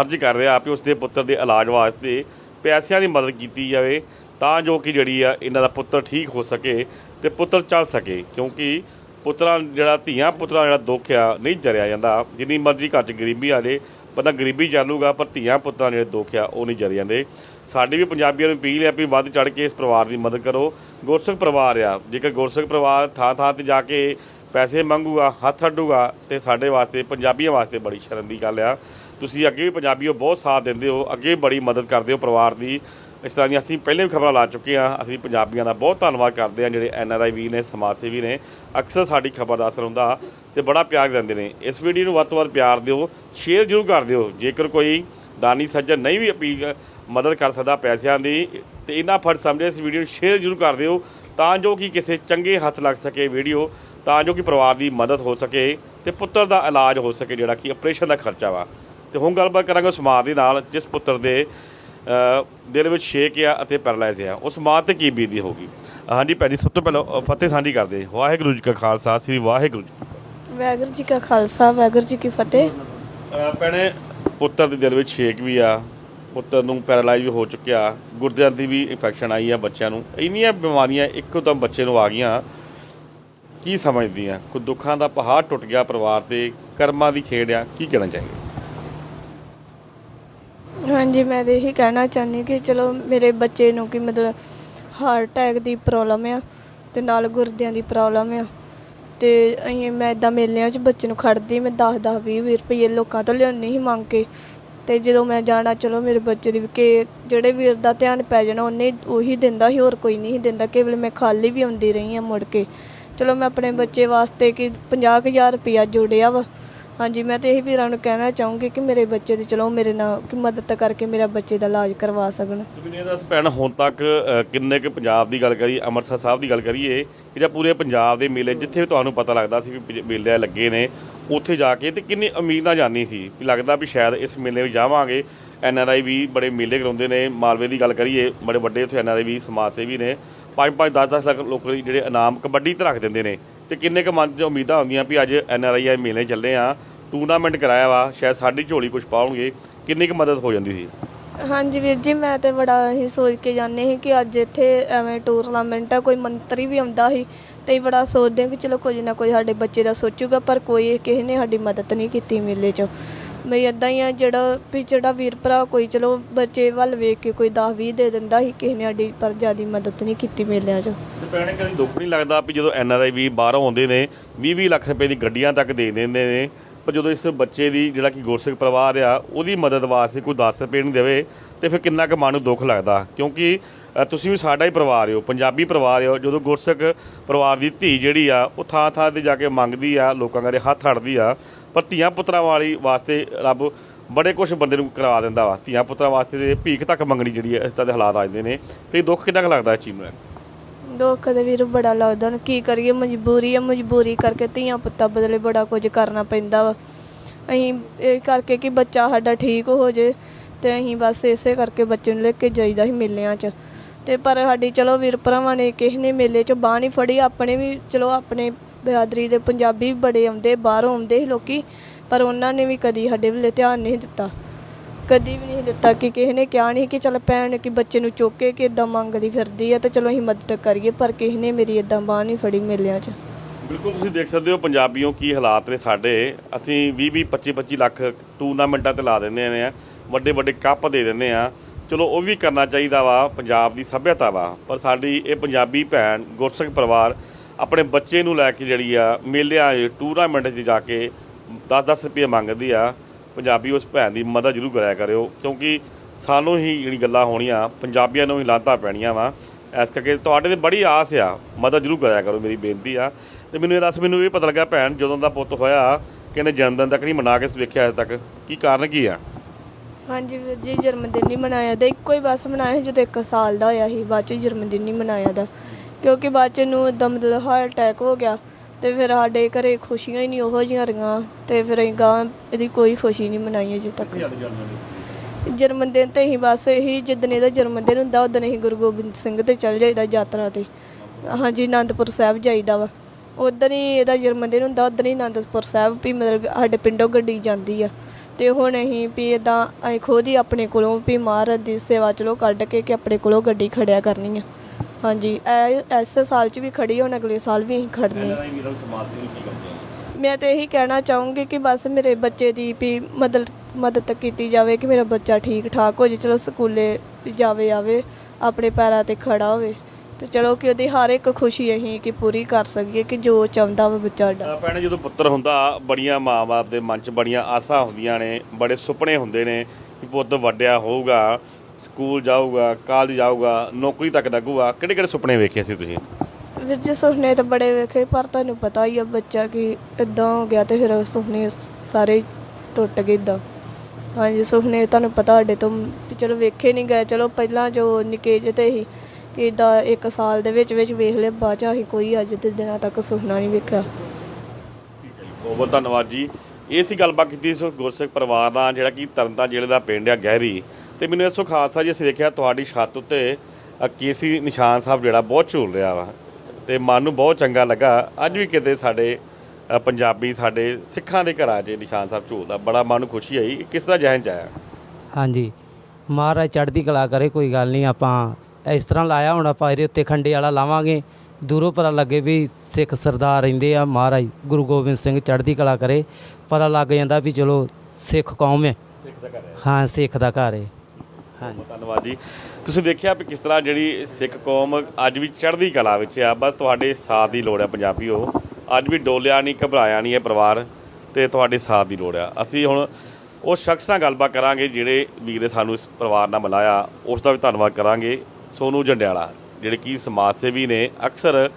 A: ਅਰਜ਼ ਕਰ ਰਿਹਾ ਵੀ ਉਸਦੇ ਪੁੱਤਰ ਦੇ ਇਲਾਜ ਵਾਸਤੇ ਪੈਸਿਆਂ ਦੀ ਮਦਦ ਕੀਤੀ ਜਾਵੇ ਤਾਂ ਜੋ ਕਿ ਜਿਹੜੀ ਆ ਇਹਨਾਂ ਦਾ ਪੁੱਤਰ ਠੀਕ ਹੋ ਸਕੇ ਤੇ ਪੁੱਤਰ ਚੱਲ ਸਕੇ, ਕਿਉਂਕਿ ਪੁੱਤਰਾਂ ਜਿਹੜਾ ਧੀਆਂ, ਪੁੱਤਰਾਂ ਜਿਹੜਾ ਦੁੱਖ ਆ ਨਹੀਂ ਜਰਿਆ ਜਾਂਦਾ। ਜਿੰਨੀ ਮਰਜ਼ੀ ਘਰ 'ਚ ਗਰੀਬੀ ਆ ਜੇ, ਬੰਦਾ ਗਰੀਬੀ ਚੱਲੂਗਾ ਪਰ ਧੀਆਂ, ਪੁੱਤਰਾਂ ਜਿਹੜੇ ਦੁੱਖ ਆ ਉਹ ਨਹੀਂ ਜਰ ਜਾਂਦੇ। ਸਾਡੀ ਵੀ ਪੰਜਾਬੀਆਂ ਨੂੰ ਅਪੀਲ ਹੈ ਵੀ ਵੱਧ ਚੜ ਕੇ ਇਸ ਪਰਿਵਾਰ ਦੀ ਮਦਦ ਕਰੋ। ਗੁਰਸਿੱਖ ਪਰਿਵਾਰ ਆ, ਜੇਕਰ ਗੁਰਸਿੱਖ ਪਰਿਵਾਰ ਥਾਂ ਥਾਂ ਤੇ ਜਾ ਕੇ ਪੈਸੇ ਮੰਗੂਗਾ, ਹੱਥ ਅੱਡੂਗਾ, ਤੇ ਸਾਡੇ ਵਾਸਤੇ, ਪੰਜਾਬੀਆਂ ਵਾਸਤੇ ਬੜੀ ਸ਼ਰਮ ਦੀ ਗੱਲ ਆ। ਤੁਸੀਂ ਅੱਗੇ ਵੀ ਪੰਜਾਬੀਓ ਬਹੁਤ ਸਾਥ ਦਿੰਦੇ ਹੋ, ਅੱਗੇ ਵੀ ਬੜੀ ਮਦਦ ਕਰਦੇ ਹੋ ਪਰਿਵਾਰ ਦੀ। ਇਸ ਤਰ੍ਹਾਂ ਦੀਆਂ ਅਸੀਂ ਪਹਿਲੇ ਵੀ ਖਬਰਾਂ ਲਾ ਚੁੱਕੇ ਹਾਂ। ਅਸੀਂ ਪੰਜਾਬੀਆਂ ਦਾ ਬਹੁਤ ਧੰਨਵਾਦ ਕਰਦੇ ਹਾਂ, ਜਿਹੜੇ ਐਨ ਆਰ ਆਈ ਵੀ ਨੇ, ਸਮਾਜ ਸੇਵੀ ਨੇ, ਅਕਸਰ ਸਾਡੀ ਖਬਰ ਦਾ ਅਸਰ ਹੁੰਦਾ ਤੇ ਬੜਾ ਪਿਆਰ ਦਿੰਦੇ ਨੇ। ਇਸ ਵੀਡੀਓ ਨੂੰ ਵੱਧ ਤੋਂ ਵੱਧ ਪਿਆਰ ਦਿਓ, ਸ਼ੇਅਰ ਜ਼ਰੂਰ ਕਰ ਦਿਓ। ਜੇਕਰ ਕੋਈ ਦਾਨੀ ਸੱਜਣ ਨਹੀਂ ਵੀ ਅਪੀਲ ਮਦਦ ਕਰ ਸਕਦਾ ਪੈਸਿਆਂ ਦੀ ਤੇ ਇਹਨਾਂ ਫਰਜ਼ ਸਮਝੇ ਇਸ ਵੀਡੀਓ ਨੂੰ ਸ਼ੇਅਰ ਜ਼ਰੂਰ ਕਰ ਦਿਓ ਤਾਂ ਜੋ ਕਿ ਕਿਸੇ ਚੰਗੇ ਹੱਥ ਲੱਗ ਸਕੇ ਵੀਡੀਓ ਤਾਂ ਜੋ ਕਿ ਪਰਿਵਾਰ ਦੀ ਮਦਦ ਹੋ ਸਕੇ ਤੇ ਪੁੱਤਰ ਦਾ ਇਲਾਜ ਹੋ ਸਕੇ ਜਿਹੜਾ ਕਿ ਆਪਰੇਸ਼ਨ ਦਾ ਖਰਚਾ ਵਾ ਤੇ ਹੁਣ ਗੱਲਬਾਤ ਕਰਾਂਗੇ ਉਸ ਮਾਂ ਦੇ ਨਾਲ ਜਿਸ ਪੁੱਤਰ ਦੇ ਦਿਲ ਵਿੱਚ ਛੇਕ ਆ ਅਤੇ ਪੈਰਾਲਾਈਜ਼ ਆ ਉਸ ਮਾਂ ਤੇ ਕੀ ਬੀਤੀ ਹੋਗੀ ਹਾਂਜੀ ਭੈਣ ਜੀ ਸਭ ਤੋਂ ਪਹਿਲਾਂ ਫਤਿਹ ਸਾਂਝੀ ਕਰਦੇ। ਵਾਹਿਗੁਰੂ ਜੀ ਕਾ ਖਾਲਸਾ ਸ੍ਰੀ ਵਾਹਿਗੁਰੂ ਜੀ।
D: ਵਾਹਿਗੁਰੂ ਜੀ ਕਾ ਖਾਲਸਾ ਵਾਹਿਗੁਰੂ ਜੀ ਕੀ ਫਤਿਹ
A: ਭੈਣੇ ਪੁੱਤਰ ਦੇ ਦਿਲ ਵਿੱਚ ਛੇਕ ਵੀ ਆ ਪੁੱਤਰ ਨੂੰ ਪੈਰਾਲਾਈਜ਼ ਹੋ ਚੁੱਕਿਆ। ਗੁਰਦਿਆਂ ਦੀ ਵੀ ਇਨਫੈਕਸ਼ਨ ਆਈ ਆ ਬੱਚਿਆਂ ਨੂੰ। ਇੰਨੀਆਂ ਬਿਮਾਰੀਆਂ ਇੱਕੋ ਦਮ ਬੱਚੇ ਨੂੰ ਆ ਗਈਆਂ। ਕੀ ਸਮਝਦੀਆਂ? ਕੋਈ ਦੁੱਖਾਂ ਦਾ ਪਹਾੜ ਟੁੱਟ ਗਿਆ ਪਰਿਵਾਰ ਤੇ ਕਰਮਾਂ ਦੀ ਖੇਡ ਆ। ਕੀ ਕਹਿਣਾ ਚਾਹੀਏ
D: ਹਾਂਜੀ, ਮੈਂ ਤੇ ਇਹੀ ਕਹਿਣਾ ਚਾਹੁੰਦੀ ਕਿ ਚਲੋ ਮੇਰੇ ਬੱਚੇ ਨੂੰ ਕਿ ਮਤਲਬ ਹਾਰਟ ਅਟੈਕ ਦੀ ਪ੍ਰੋਬਲਮ ਆ ਤੇ ਨਾਲ ਗੁਰਦਿਆਂ ਦੀ ਪ੍ਰੋਬਲਮ ਆ। ਤੇ ਅਸੀਂ ਮੈਂ ਇਦਾਂ ਮੇਲਿਆਂ 'ਚ ਬੱਚੇ ਨੂੰ ਖੜਦੀ, ਮੈਂ 10 10 20 20 ਰੁਪਏ ਲੋਕਾਂ ਤੋਂ ਲਿਆਉਣੀ ਸੀ ਮੰਗ ਕੇ। ਤੇ ਜਦੋਂ ਮੈਂ ਜਾਣਾ ਚਲੋ ਮੇਰੇ ਬੱਚੇ ਦੀ ਵੀ ਕਿ ਜਿਹੜੇ ਵੀਰ ਦਾ ਧਿਆਨ ਪੈ ਜਾਣਾ ਉਹਨੇ ਉਹੀ ਦਿੰਦਾ ਸੀ ਹੋਰ ਕੋਈ ਨਹੀਂ ਦਿੰਦਾ। ਕੇਵਲ ਮੈਂ ਖਾਲੀ ਵੀ ਆਉਂਦੀ ਰਹੀ ਆ ਮੁੜ ਕੇ। ਚਲੋ ਮੈਂ ਆਪਣੇ ਬੱਚੇ ਵਾਸਤੇ ਕਿ 50000 ਰੁਪਇਆ ਜੋੜਿਆ ਵਾ। ਹਾਂਜੀ ਮੈਂ ਤੇ ਇਹ ਵੀਰਾਂ ਨੂੰ ਕਹਿਣਾ ਚਾਹੂੰਗੀ ਕਿ ਮੇਰੇ ਬੱਚੇ ਦੀ ਚਲੋ ਮੇਰੇ ਨਾਲ ਕਿ ਮਦਦ ਕਰਕੇ ਮੇਰਾ ਬੱਚੇ ਦਾ ਇਲਾਜ ਕਰਵਾ ਸਕਣ।
A: ਤੁਸੀਂ ਇਹ ਦੱਸ ਭੈਣ ਹੁਣ ਤੱਕ ਅ, ਕਿੰਨੇ ਕੁ ਪੰਜਾਬ ਦੀ ਗੱਲ ਕਰੀਏ ਅੰਮ੍ਰਿਤਸਰ ਸਾਹਿਬ ਦੀ ਗੱਲ ਕਰੀਏ ਕਿ ਜਾਂ ਪੂਰੇ ਪੰਜਾਬ ਦੇ ਮੇਲੇ ਜਿੱਥੇ ਵੀ ਤੁਹਾਨੂੰ ਪਤਾ ਲੱਗਦਾ ਸੀ ਵੀ ਪ- ਮੇਲੇ ਲੱਗੇ ਨੇ ਉੱਥੇ ਜਾ ਕੇ ਤੇ ਕਿੰਨੀ ਉਮੀਦ ਨਾਲ ਜਾਣੀ ਸੀ ਵੀ ਲੱਗਦਾ ਵੀ ਸ਼ਾਇਦ ਇਸ ਮੇਲੇ ਵਿੱਚ ਜਾਵਾਂਗੇ। ਐਨ ਆਰ ਆਈ ਵੀ ਬੜੇ ਮੇਲੇ ਕਰਾਉਂਦੇ ਨੇ। ਮਾਲਵੇ ਦੀ ਗੱਲ ਕਰੀਏ, ਬੜੇ ਵੱਡੇ ਉੱਥੇ ਐਨ ਆਰ ਆਈ ਵੀ, ਸਮਾਜ ਸੇਵੀ ਨੇ। 5-5 10-10 ਲੱਖ ਲੋਕ ਜਿਹੜੇ ਇਨਾਮ ਕਬੱਡੀ ਤੇ ਰੱਖ ਦਿੰਦੇ ਨੇ। ਤੇ ਕਿੰਨੇ ਕੁ ਮਨ 'ਚ ਉਮੀਦਾਂ ਹੁੰਦੀਆਂ ਵੀ ਅੱਜ ਐਨ ਆਰ ਆਈ ਆਏ ਮੇਲੇ ਚੱਲੇ ਆ। ਟੂਰਨਾਮੈਂਟ ਕਰਾਇਆ ਵਾ, ਸ਼ਾਇਦ ਸਾਡੀ ਝੋਲੀ ਕੁਝ ਪਾਉਣਗੇ। ਕਿੰਨੀ ਕੁ ਮਦਦ ਹੋ ਜਾਂਦੀ ਸੀ?
D: ਹਾਂਜੀ ਵੀਰ ਜੀ, ਮੈਂ ਤੇ ਬੜਾ ਹੀ ਸੋਚ ਕੇ ਜਾਂਦੇ ਸੀ ਕਿ ਅੱਜ ਇੱਥੇ ਐਵੇਂ ਟੂਰਨਾਮੈਂਟ ਆ, ਕੋਈ ਮੰਤਰੀ ਵੀ ਆਉਂਦਾ ਸੀ। ਤੇ ਅਸੀਂ ਬੜਾ ਸੋਚਦੇ ਹਾਂ ਕਿ ਚਲੋ ਕੁਝ ਨਾ ਕੋਈ ਸਾਡੇ ਬੱਚੇ ਦਾ ਸੋਚੂਗਾ, ਪਰ ਕੋਈ ਕਿਸੇ ਨੇ ਸਾਡੀ ਮਦਦ ਨਹੀਂ ਕੀਤੀ ਮੇਲੇ 'ਚ। ਬਈ ਇਦਾਂ ਹੀ ਆ, ਜਿਹੜਾ ਵੀ ਜਿਹੜਾ ਵੀਰ ਭਰਾ ਕੋਈ ਚਲੋ ਬੱਚੇ ਵੱਲ ਵੇਖ ਕੇ ਕੋਈ 10 20 ਦੇ ਦਿੰਦਾ ਸੀ, ਕਿਸੇ ਨੇ ਸਾਡੀ ਪਰ ਜਿਆਦੀ ਮਦਦ ਨਹੀਂ ਕੀਤੀ ਮੇਲਿਆਂ 'ਚ।
A: ਤੇ ਭੈਣੇ ਕਦੀ ਦੁੱਖ ਨਹੀਂ ਲੱਗਦਾ ਵੀ ਜਦੋਂ ਐਨ ਆਰ ਆਈ ਵੀ ਬਾਹਰੋਂ ਆਉਂਦੇ ਨੇ 20-20 ਲੱਖ ਰੁਪਏ ਦੀ ਗੱਡੀਆਂ ਤੱਕ ਦੇ ਦਿੰਦੇ ਨੇ, ਪਰ ਜਦੋਂ ਇਸ ਬੱਚੇ ਦੀ ਜਿਹੜਾ ਕਿ ਗੁਰਸਿੱਖ ਪਰਿਵਾਰ ਆ, ਉਹਦੀ ਮਦਦ ਵਾਸਤੇ ਕੋਈ 10 ਰੁਪਏ ਨਹੀਂ ਦੇਵੇ, ਤੇ ਫਿਰ ਕਿੰਨਾ ਕੁ ਮਨ ਨੂੰ ਦੁੱਖ ਲੱਗਦਾ? ਕਿਉਂਕਿ ਤੁਸੀਂ ਵੀ ਸਾਡਾ ਹੀ ਪਰਿਵਾਰ ਹੋ, ਪੰਜਾਬੀ ਪਰਿਵਾਰ ਹੋ, ਜਦੋਂ ਗੁਰਸਿੱਖ ਪਰਿਵਾਰ ਦੀ ਧੀ ਜਿਹੜੀ ਆ, ਉਹ ਥਾਂ ਥਾਂ ਤੇ ਜਾ ਕੇ ਮੰਗਦੀ ਆ, ਲੋਕਾਂ ਦੇ ਹੱਥ ਹੜਦੀ ਆ, ਪਰ ਧੀਆਂ ਪੁੱਤਰਾਂ ਵਾਲੀ ਵਾਸਤੇ ਰੱਬ ਬੜੇ ਕੁਝ ਬੰਦੇ ਨੂੰ ਕਰਵਾ ਦਿੰਦਾ ਵਾ, ਧੀਆਂ ਪੁੱਤਰਾਂ ਵਾਸਤੇ ਤੇ ਭੀਖ ਤੱਕ ਮੰਗਣੀ ਜਿਹੜੀ ਹੈ ਇਸ ਤਰ੍ਹਾਂ ਦੇ ਹਾਲਾਤ ਆ ਜਾਂਦੇ ਨੇ ਫਿਰ ਦੁੱਖ ਕਿੰਨਾ ਕੁ ਲੱਗਦਾ ਇਸ ਚੀਜ਼ ਨੂੰ
D: ਦੁੱਖ ਦੇ ਵੀਰ ਬੜਾ ਲੱਗਦਾ ਨਾ ਕੀ ਕਰੀਏ, ਮਜਬੂਰੀ ਆ, ਮਜਬੂਰੀ ਕਰਕੇ ਧੀਆਂ ਪੁੱਤਾਂ ਬਦਲੇ ਬੜਾ ਕੁਝ ਕਰਨਾ ਪੈਂਦਾ ਵਾ। ਅਸੀਂ ਇਹ ਕਰਕੇ ਕਿ ਬੱਚਾ ਸਾਡਾ ਠੀਕ ਹੋ ਜੇ, ਤੇ ਅਸੀਂ ਬਸ ਇਸੇ ਕਰਕੇ ਬੱਚੇ ਨੂੰ ਲੈ ਕੇ ਜਾਈਦਾ ਸੀ ਮੇਲਿਆਂ 'ਚ। ਤੇ ਪਰ ਸਾਡੀ, ਚਲੋ ਵੀਰ ਭਰਾਵਾਂ ਨੇ ਕਿਸੇ ਨੇ ਮੇਲੇ 'ਚ ਬਾਹ ਨਹੀਂ ਫੜੀ, ਆਪਣੇ ਵੀ, ਚਲੋ ਆਪਣੇ ਬਿਰਾਦਰੀ ਦੇ ਪੰਜਾਬੀ ਬੜੇ ਆਉਂਦੇ, ਬਾਹਰੋਂ ਆਉਂਦੇ ਸੀ ਲੋਕੀ, ਪਰ ਉਹਨਾਂ ਨੇ ਵੀ ਕਦੀ ਸਾਡੇ ਵੱਲੇ ਧਿਆਨ ਨਹੀਂ ਦਿੱਤਾ। ਕਦੀ ਵੀ ਨਹੀਂ ਦਿੱਤਾ ਕਿ ਕਿਸੇ ਨੇ ਕਿਹਾ ਨਹੀਂ ਕਿ ਚੱਲ ਭੈਣ ਕਿ ਬੱਚੇ ਨੂੰ ਚੁੱਕ ਕੇ ਕਿ ਇਦਾਂ ਮੰਗਦੀ ਫਿਰਦੀ ਆ ਤੇ ਚਲੋ ਅਸੀਂ ਮਦਦ ਕਰੀਏ, ਪਰ ਕਿਸੇ ਨੇ ਮੇਰੀ ਇਦਾਂ ਬਾਹ ਨਹੀਂ ਫੜੀ ਮੇਲਿਆਂ 'ਚ।
A: ਬਿਲਕੁਲ ਤੁਸੀਂ ਦੇਖ ਸਕਦੇ ਹੋ ਪੰਜਾਬੀਓ ਕੀ ਹਾਲਾਤ ਨੇ ਸਾਡੇ। ਅਸੀਂ 20 20 25 25 ਲੱਖ ਟੂਰਨਾਮੈਂਟਾਂ ਤੇ ਲਾ ਦਿੰਦੇ ਨੇ, ਵੱਡੇ ਵੱਡੇ ਕੱਪ ਦੇ ਦਿੰਦੇ ਆ। ਚਲੋ, ਉਹ ਵੀ ਕਰਨਾ ਚਾਹੀਦਾ ਵਾ, ਪੰਜਾਬ ਦੀ ਸੱਭਿਅਤਾ ਵਾ। ਪਰ ਸਾਡੀ ਇਹ ਪੰਜਾਬੀ ਭੈਣ, ਗੁਰਸਿੱਖ ਪਰਿਵਾਰ, ਆਪਣੇ ਬੱਚੇ ਨੂੰ ਲੈ ਕੇ ਜਿਹੜੀ ਆ, ਮੇਲਿਆਂ 'ਚ ਟੂਰਨਾਮੈਂਟ 'ਚ ਜਾ ਕੇ 10-10 ਰੁਪਏ ਮੰਗਦੀ ਆ। ਪੰਜਾਬੀ ਉਸ ਭੈਣ ਦੀ ਮਦਦ ਜ਼ਰੂਰ ਕਰਿਆ ਕਰਿਓ, ਕਿਉਂਕਿ ਸਾਨੂੰ ਹੀ ਜਿਹੜੀ ਗੱਲਾਂ ਹੋਣੀਆਂ, ਪੰਜਾਬੀਆਂ ਨੂੰ ਹੀ ਲਾਂਤਾਂ ਪੈਣੀਆਂ ਵਾ। ਇਸ ਕਰਕੇ ਤੁਹਾਡੇ ਤੇ ਬੜੀ ਆਸ ਆ, ਮਦਦ ਜ਼ਰੂਰ ਕਰਿਆ ਕਰੋ, ਮੇਰੀ ਬੇਨਤੀ ਆ। ਤੇ ਮੈਨੂੰ ਇਹ ਦੱਸ, ਮੈਨੂੰ ਇਹ ਪਤਾ ਲੱਗਾ ਭੈਣ, ਜਦੋਂ ਦਾ ਪੁੱਤ ਹੋਇਆ, ਕਹਿੰਦੇ ਜਨਮ ਦਿਨ ਤੱਕ ਨਹੀਂ ਮਨਾ ਕੇ ਵੇਖਿਆ ਅਜੇ ਤੱਕ। ਕੀ ਕਾਰਨ ਕੀ ਆ?
D: ਹਾਂਜੀ ਵੀਰ ਜੀ ਜਨਮ ਦਿਨ ਨਹੀਂ ਮਨਾਇਆ ਦਾ ਇੱਕੋ ਹੀ ਬਸ ਮਨਾਇਆ ਜਦੋਂ 1 ਸਾਲ ਦਾ ਹੋਇਆ ਸੀ ਬਾਅਦ ਚ ਜਨਮ ਦਿਨ ਨਹੀਂ ਮਨਾਇਆ ਦਾ। ਕਿਉਂਕਿ ਬਾਅਦ ਚ ਨੂੰ ਇਦਾਂ ਮਤਲਬ ਹਾਰਟ ਅਟੈਕ ਹੋ ਗਿਆ ਤੇ ਫਿਰ ਸਾਡੇ ਘਰੇ ਖੁਸ਼ੀਆਂ ਹੀ ਨਹੀਂ ਉਹੋ ਜਿਹੀਆਂ ਰਹੀਆਂ ਤੇ ਫਿਰ ਅਸੀਂ ਗਾਂ ਇਹਦੀ ਕੋਈ ਖੁਸ਼ੀ ਨਹੀਂ ਮਨਾਈ ਅਜੇ ਤੱਕ। ਜਨਮ ਦਿਨ ਤੇ ਹੀ ਬਸ ਇਹੀ ਜਿੱਦਣ ਇਹਦਾ ਜਨਮ ਦਿਨ ਹੁੰਦਾ ਉਦੋਂ ਅਸੀਂ ਗੁਰੂ ਗੋਬਿੰਦ ਸਿੰਘ ਤੇ ਚੱਲ ਜਾਈਦਾ ਯਾਤਰਾ ਤੇ। ਹਾਂਜੀ ਆਨੰਦਪੁਰ ਸਾਹਿਬ ਜਾਈਦਾ ਵਾ। ਉਦੋਂ ਹੀ ਇਹਦਾ ਜਨਮ ਦਿਨ ਹੁੰਦਾ ਉਦੋਂ ਹੀ ਆਨੰਦਪੁਰ ਸਾਹਿਬ ਵੀ ਮਤਲਬ ਸਾਡੇ ਪਿੰਡੋਂ ਗੱਡੀ ਜਾਂਦੀ ਆ। ਤੇ ਹੁਣ ਅਸੀਂ ਵੀ ਇਦਾਂ ਅਸੀਂ ਖੁਦ ਹੀ ਆਪਣੇ ਕੋਲੋਂ ਵੀ ਮਹਾਰਾਜ ਦੀ ਸੇਵਾ ਚਲੋ ਕੱਢ ਕੇ ਕਿ ਆਪਣੇ ਕੋਲੋਂ ਗੱਡੀ ਖੜਿਆ ਕਰਨੀ ਆ। ਹਾਂਜੀ ਐ- ਇਸ ਸਾਲ ਚ ਵੀ ਖੜੀ ਹੁਣ ਅਗਲੇ ਸਾਲ ਵੀ ਅਸੀਂ ਖੜਨੀ ਆ। ਮੈਂ ਤੇ ਇਹੀ ਕਹਿਣਾ ਚਾਹੂੰਗੀ ਕਿ ਬਸ ਮੇਰੇ ਬੱਚੇ ਦੀ ਵੀ ਮਦਦ ਮਦਦ ਕੀਤੀ ਜਾਵੇ ਕਿ ਮੇਰਾ ਬੱਚਾ ਠੀਕ ਠਾਕ ਹੋ ਜੇ ਚਲੋ ਸਕੂਲੇ ਵੀ ਜਾਵੇ ਆਵੇ ਆਪਣੇ ਪੈਰਾਂ ਤੇ ਖੜਾ ਹੋਵੇ। ਤੇ ਚਲੋ ਕਿ ਉਹਦੀ ਹਰ ਇੱਕ ਖੁਸ਼ੀ ਅਸੀਂ ਕਿ ਪੂਰੀ ਕਰ ਸਕੀਏ ਕਿ ਜੋ ਚਾਹੁੰਦਾ ਵਾ ਬੱਚਾ ਸਾਡਾ।
A: ਭੈਣੇ ਜਦੋਂ ਪੁੱਤਰ ਹੁੰਦਾ ਬੜੀਆਂ ਮਾਂ-ਬਾਪ ਦੇ ਮਨ 'ਚ ਬੜੀਆਂ ਆਸਾਂ ਹੁੰਦੀਆਂ ਨੇ ਬੜੇ ਸੁਪਨੇ ਹੁੰਦੇ ਨੇ ਕਿ ਪੁੱਤ ਵੱਡਿਆ ਹੋਊਗਾ ਸਕੂਲ ਜਾਊਗਾ ਕਾਲਜ ਜਾਊਗਾ ਨੌਕਰੀ ਤੱਕ ਲੱਗੂਗਾ। ਕਿਹੜੇ ਕਿਹੜੇ ਸੁਪਨੇ ਵੇਖੇ ਸੀ ਤੁਸੀਂ?
D: ਵੀਰ ਜੀ ਸੁਪਨੇ ਤਾਂ ਬੜੇ ਵੇਖੇ ਪਰ ਤੁਹਾਨੂੰ ਪਤਾ ਹੀ ਆ ਬੱਚਾ ਕਿ ਇਦਾਂ ਹੋ ਗਿਆ ਤੇ ਫਿਰ ਸੁਪਨੇ ਸਾਰੇ ਟੁੱਟ ਗਏ ਇਦਾਂ ਹਾਂਜੀ ਸੁਪਨੇ ਤੁਹਾਨੂੰ ਪਤਾ ਸਾਡੇ ਤੋਂ ਵੀ ਚਲੋ ਵੇਖੇ ਨਹੀਂ ਗਏ। ਚਲੋ ਪਹਿਲਾਂ ਜੋ ਨਿੱਕੇ ਜਿਹੇ ਤੇ ਹੀ ਕਿ ਇਦਾਂ ਇੱਕ ਸਾਲ ਦੇ ਵਿੱਚ ਵਿੱਚ ਵੇਖ ਲਏ ਬਾਅਦ ਚ ਅਸੀਂ ਕੋਈ ਅੱਜ ਦੇ ਦਿਨਾਂ ਤੱਕ ਸੁਪਨਾ ਨਹੀਂ ਵੇਖਿਆ।
A: ਬਹੁਤ ਬਹੁਤ ਧੰਨਵਾਦ ਜੀ। ਇਹ ਸੀ ਗੱਲਬਾਤ ਕੀਤੀ ਸੋ ਗੁਰਸਿੱਖ ਪਰਿਵਾਰ ਨਾਲ ਜਿਹੜਾ ਕਿ ਤਰਨਤਾਰਨ ਜ਼ਿਲ੍ਹੇ ਦਾ ਪਿੰਡ ਆ ਗਹਿਰੀ। ਤੇ ਮੈਨੂੰ ਇਸ ਤੋਂ ਖਾਲਸਾ ਜੀ ਅਸੀਂ ਦੇਖਿਆ ਤੁਹਾਡੀ ਛੱਤ ਉੱਤੇ ਕੇਸੀ ਨਿਸ਼ਾਨ ਸਾਹਿਬ ਜਿਹੜਾ ਬਹੁਤ ਝੂਲ ਰਿਹਾ ਵਾ। ਤੇ ਮਨ ਨੂੰ ਬਹੁਤ ਚੰਗਾ ਲੱਗਾ। ਅੱਜ ਵੀ ਕਿਤੇ ਸਾਡੇ ਪੰਜਾਬੀ ਸਾਡੇ ਸਿੱਖਾਂ ਦੇ ਘਰਾਂ 'ਚ ਨਿਸ਼ਾਨ ਸਾਹਿਬ ਝੂਲਦਾ ਬੜਾ ਮਨ ਨੂੰ ਖੁਸ਼ੀ ਆਈ। ਕਿਸ ਦਾ ਜਹਨ 'ਚ ਆਇਆ?
B: ਹਾਂਜੀ। ਮਹਾਰਾਜ ਚੜ੍ਹਦੀ ਕਲਾ ਕਰੇ ਕੋਈ ਗੱਲ ਨਹੀਂ ਆਪਾਂ ਇਸ ਤਰ੍ਹਾਂ ਲਾਇਆ ਹੁਣ ਆਪਾਂ ਇਹਦੇ ਉੱਤੇ ਖੰਡੇ ਵਾਲਾ ਲਾਵਾਂਗੇ। ਦੂਰੋਂ ਪਤਾ ਲੱਗੇ ਵੀ ਸਿੱਖ ਸਰਦਾਰ ਰਹਿੰਦੇ ਆ ਮਹਾਰਾਜ ਗੁਰੂ ਗੋਬਿੰਦ ਸਿੰਘ ਚੜ੍ਹਦੀ ਕਲਾ ਕਰੇ। ਪਤਾ ਲੱਗ ਜਾਂਦਾ ਵੀ ਚਲੋ ਸਿੱਖ ਕੌਮ ਹੈ।
A: ਸਿੱਖ ਦਾ ਘਰ ਹੈ।
B: ਸਿੱਖ ਦਾ ਘਰ ਹੈ। ਹਾਂਜੀ
A: ਧੰਨਵਾਦ ਜੀ। ਤੁਸੀਂ ਦੇਖਿਆ ਵੀ ਕਿਸ ਤਰ੍ਹਾਂ ਜਿਹੜੀ ਸਿੱਖ ਕੌਮ ਅੱਜ ਵੀ ਚੜ੍ਹਦੀ ਕਲਾ ਵਿੱਚ ਆ ਬਸ ਤੁਹਾਡੇ ਸਾਥ ਦੀ ਲੋੜ ਹੈ ਪੰਜਾਬੀਓ ਅੱਜ ਵੀ ਡੋਲਿਆ ਨਹੀਂ ਘਬਰਾਇਆ ਨਹੀਂ ਇਹ ਪਰਿਵਾਰ ਤੇ ਤੁਹਾਡੇ ਸਾਥ ਦੀ ਲੋੜ ਆ। ਅਸੀਂ ਹੁਣ ਉਸ ਸ਼ਖਸ ਨਾਲ ਗੱਲਬਾਤ ਕਰਾਂਗੇ ਜਿਹੜੇ ਵੀਰ ਸਾਨੂੰ ਇਸ ਪਰਿਵਾਰ ਨਾਲ ਮਿਲਾਇਆ ਉਸ ਦਾ ਵੀ ਧੰਨਵਾਦ ਕਰਾਂਗੇ। ਸੋਨੂ ਜੰਡਿਆਲਾ ਜਿਹੜੇ ਕਿ ਸਮਾਜ ਸੇਵੀ ਨੇ ਅਕਸਰ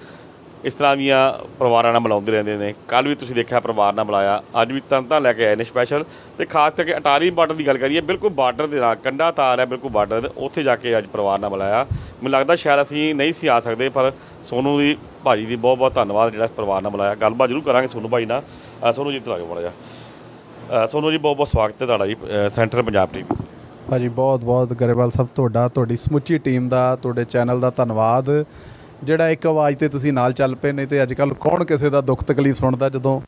A: ਇਸ ਤਰ੍ਹਾਂ ਦੀਆਂ ਪਰਿਵਾਰਾਂ ਨਾਲ ਮਿਲਾਉਂਦੇ ਰਹਿੰਦੇ ਨੇ। ਕੱਲ ਵੀ ਤੁਸੀਂ ਦੇਖਿਆ ਪਰਿਵਾਰ ਨਾਲ ਮਿਲਾਇਆ। ਅੱਜ ਵੀ ਤਰਨਤਾਂ ਲੈ ਕੇ ਆਏ ਨੇ ਸਪੈਸ਼ਲ ਤੇ ਖਾਸ ਕਰਕੇ ਅਟਾਰੀ ਬਾਰਡਰ ਦੀ ਗੱਲ ਕਰੀਏ ਬਿਲਕੁਲ ਬਾਰਡਰ ਦੇ ਨਾਲ ਕੰਡਾ ਤਾਰ ਹੈ ਬਿਲਕੁਲ ਬਾਰਡਰ ਉੱਥੇ ਜਾ ਕੇ ਅੱਜ ਪਰਿਵਾਰ ਨਾਲ ਮਿਲਾਇਆ। ਮੈਨੂੰ ਲੱਗਦਾ ਸ਼ਾਇਦ ਅਸੀਂ ਨਹੀਂ ਸੀ ਆ ਸਕਦੇ ਪਰ ਸੋਨੂ ਦੀ ਭਾਜੀ ਦੀ ਬਹੁਤ ਬਹੁਤ ਧੰਨਵਾਦ ਜਿਹੜਾ ਪਰਿਵਾਰ ਨਾਲ ਮਿਲਾਇਆ। ਗੱਲਬਾਤ ਜ਼ਰੂਰ ਕਰਾਂਗੇ ਸੋਨੂ ਭਾਈ ਨਾਲ। ਅ, ਸੋਨੂ ਜੀ ਇੱਧਰ ਆ ਕੇ ਮਾੜਾ ਜਿਹਾ। ਅ, ਸੋਨੂ ਜੀ ਬਹੁਤ ਬਹੁਤ ਸਵਾਗਤ ਹੈ ਤੁਹਾਡਾ ਜੀ ਸੈਂਟਰ ਸੈਂਟਰਲ ਪੰਜਾਬ ਟੀਵੀ
C: ਭਾਜੀ, ਬਹੁਤ ਬਹੁਤ ਗਰੇਵਾਲ ਸਾਹਿਬ ਤੁਹਾਡਾ, ਤੁਹਾਡੀ ਸਮੁੱਚੀ ਟੀਮ ਦਾ, ਤੁਹਾਡੇ ਚੈਨਲ ਦਾ ਧੰਨਵਾਦ। ਜਿਹੜਾ ਇੱਕ ਆਵਾਜ਼ ਤੇ ਤੁਸੀਂ ਨਾਲ ਚੱਲ ਪਏ, ਨਹੀਂ ਤੇ ਅੱਜ ਕੱਲ ਕੌਣ ਕਿਸੇ ਦਾ ਦੁੱਖ ਤਕਲੀਫ ਸੁਣਦਾ? ਜਦੋਂ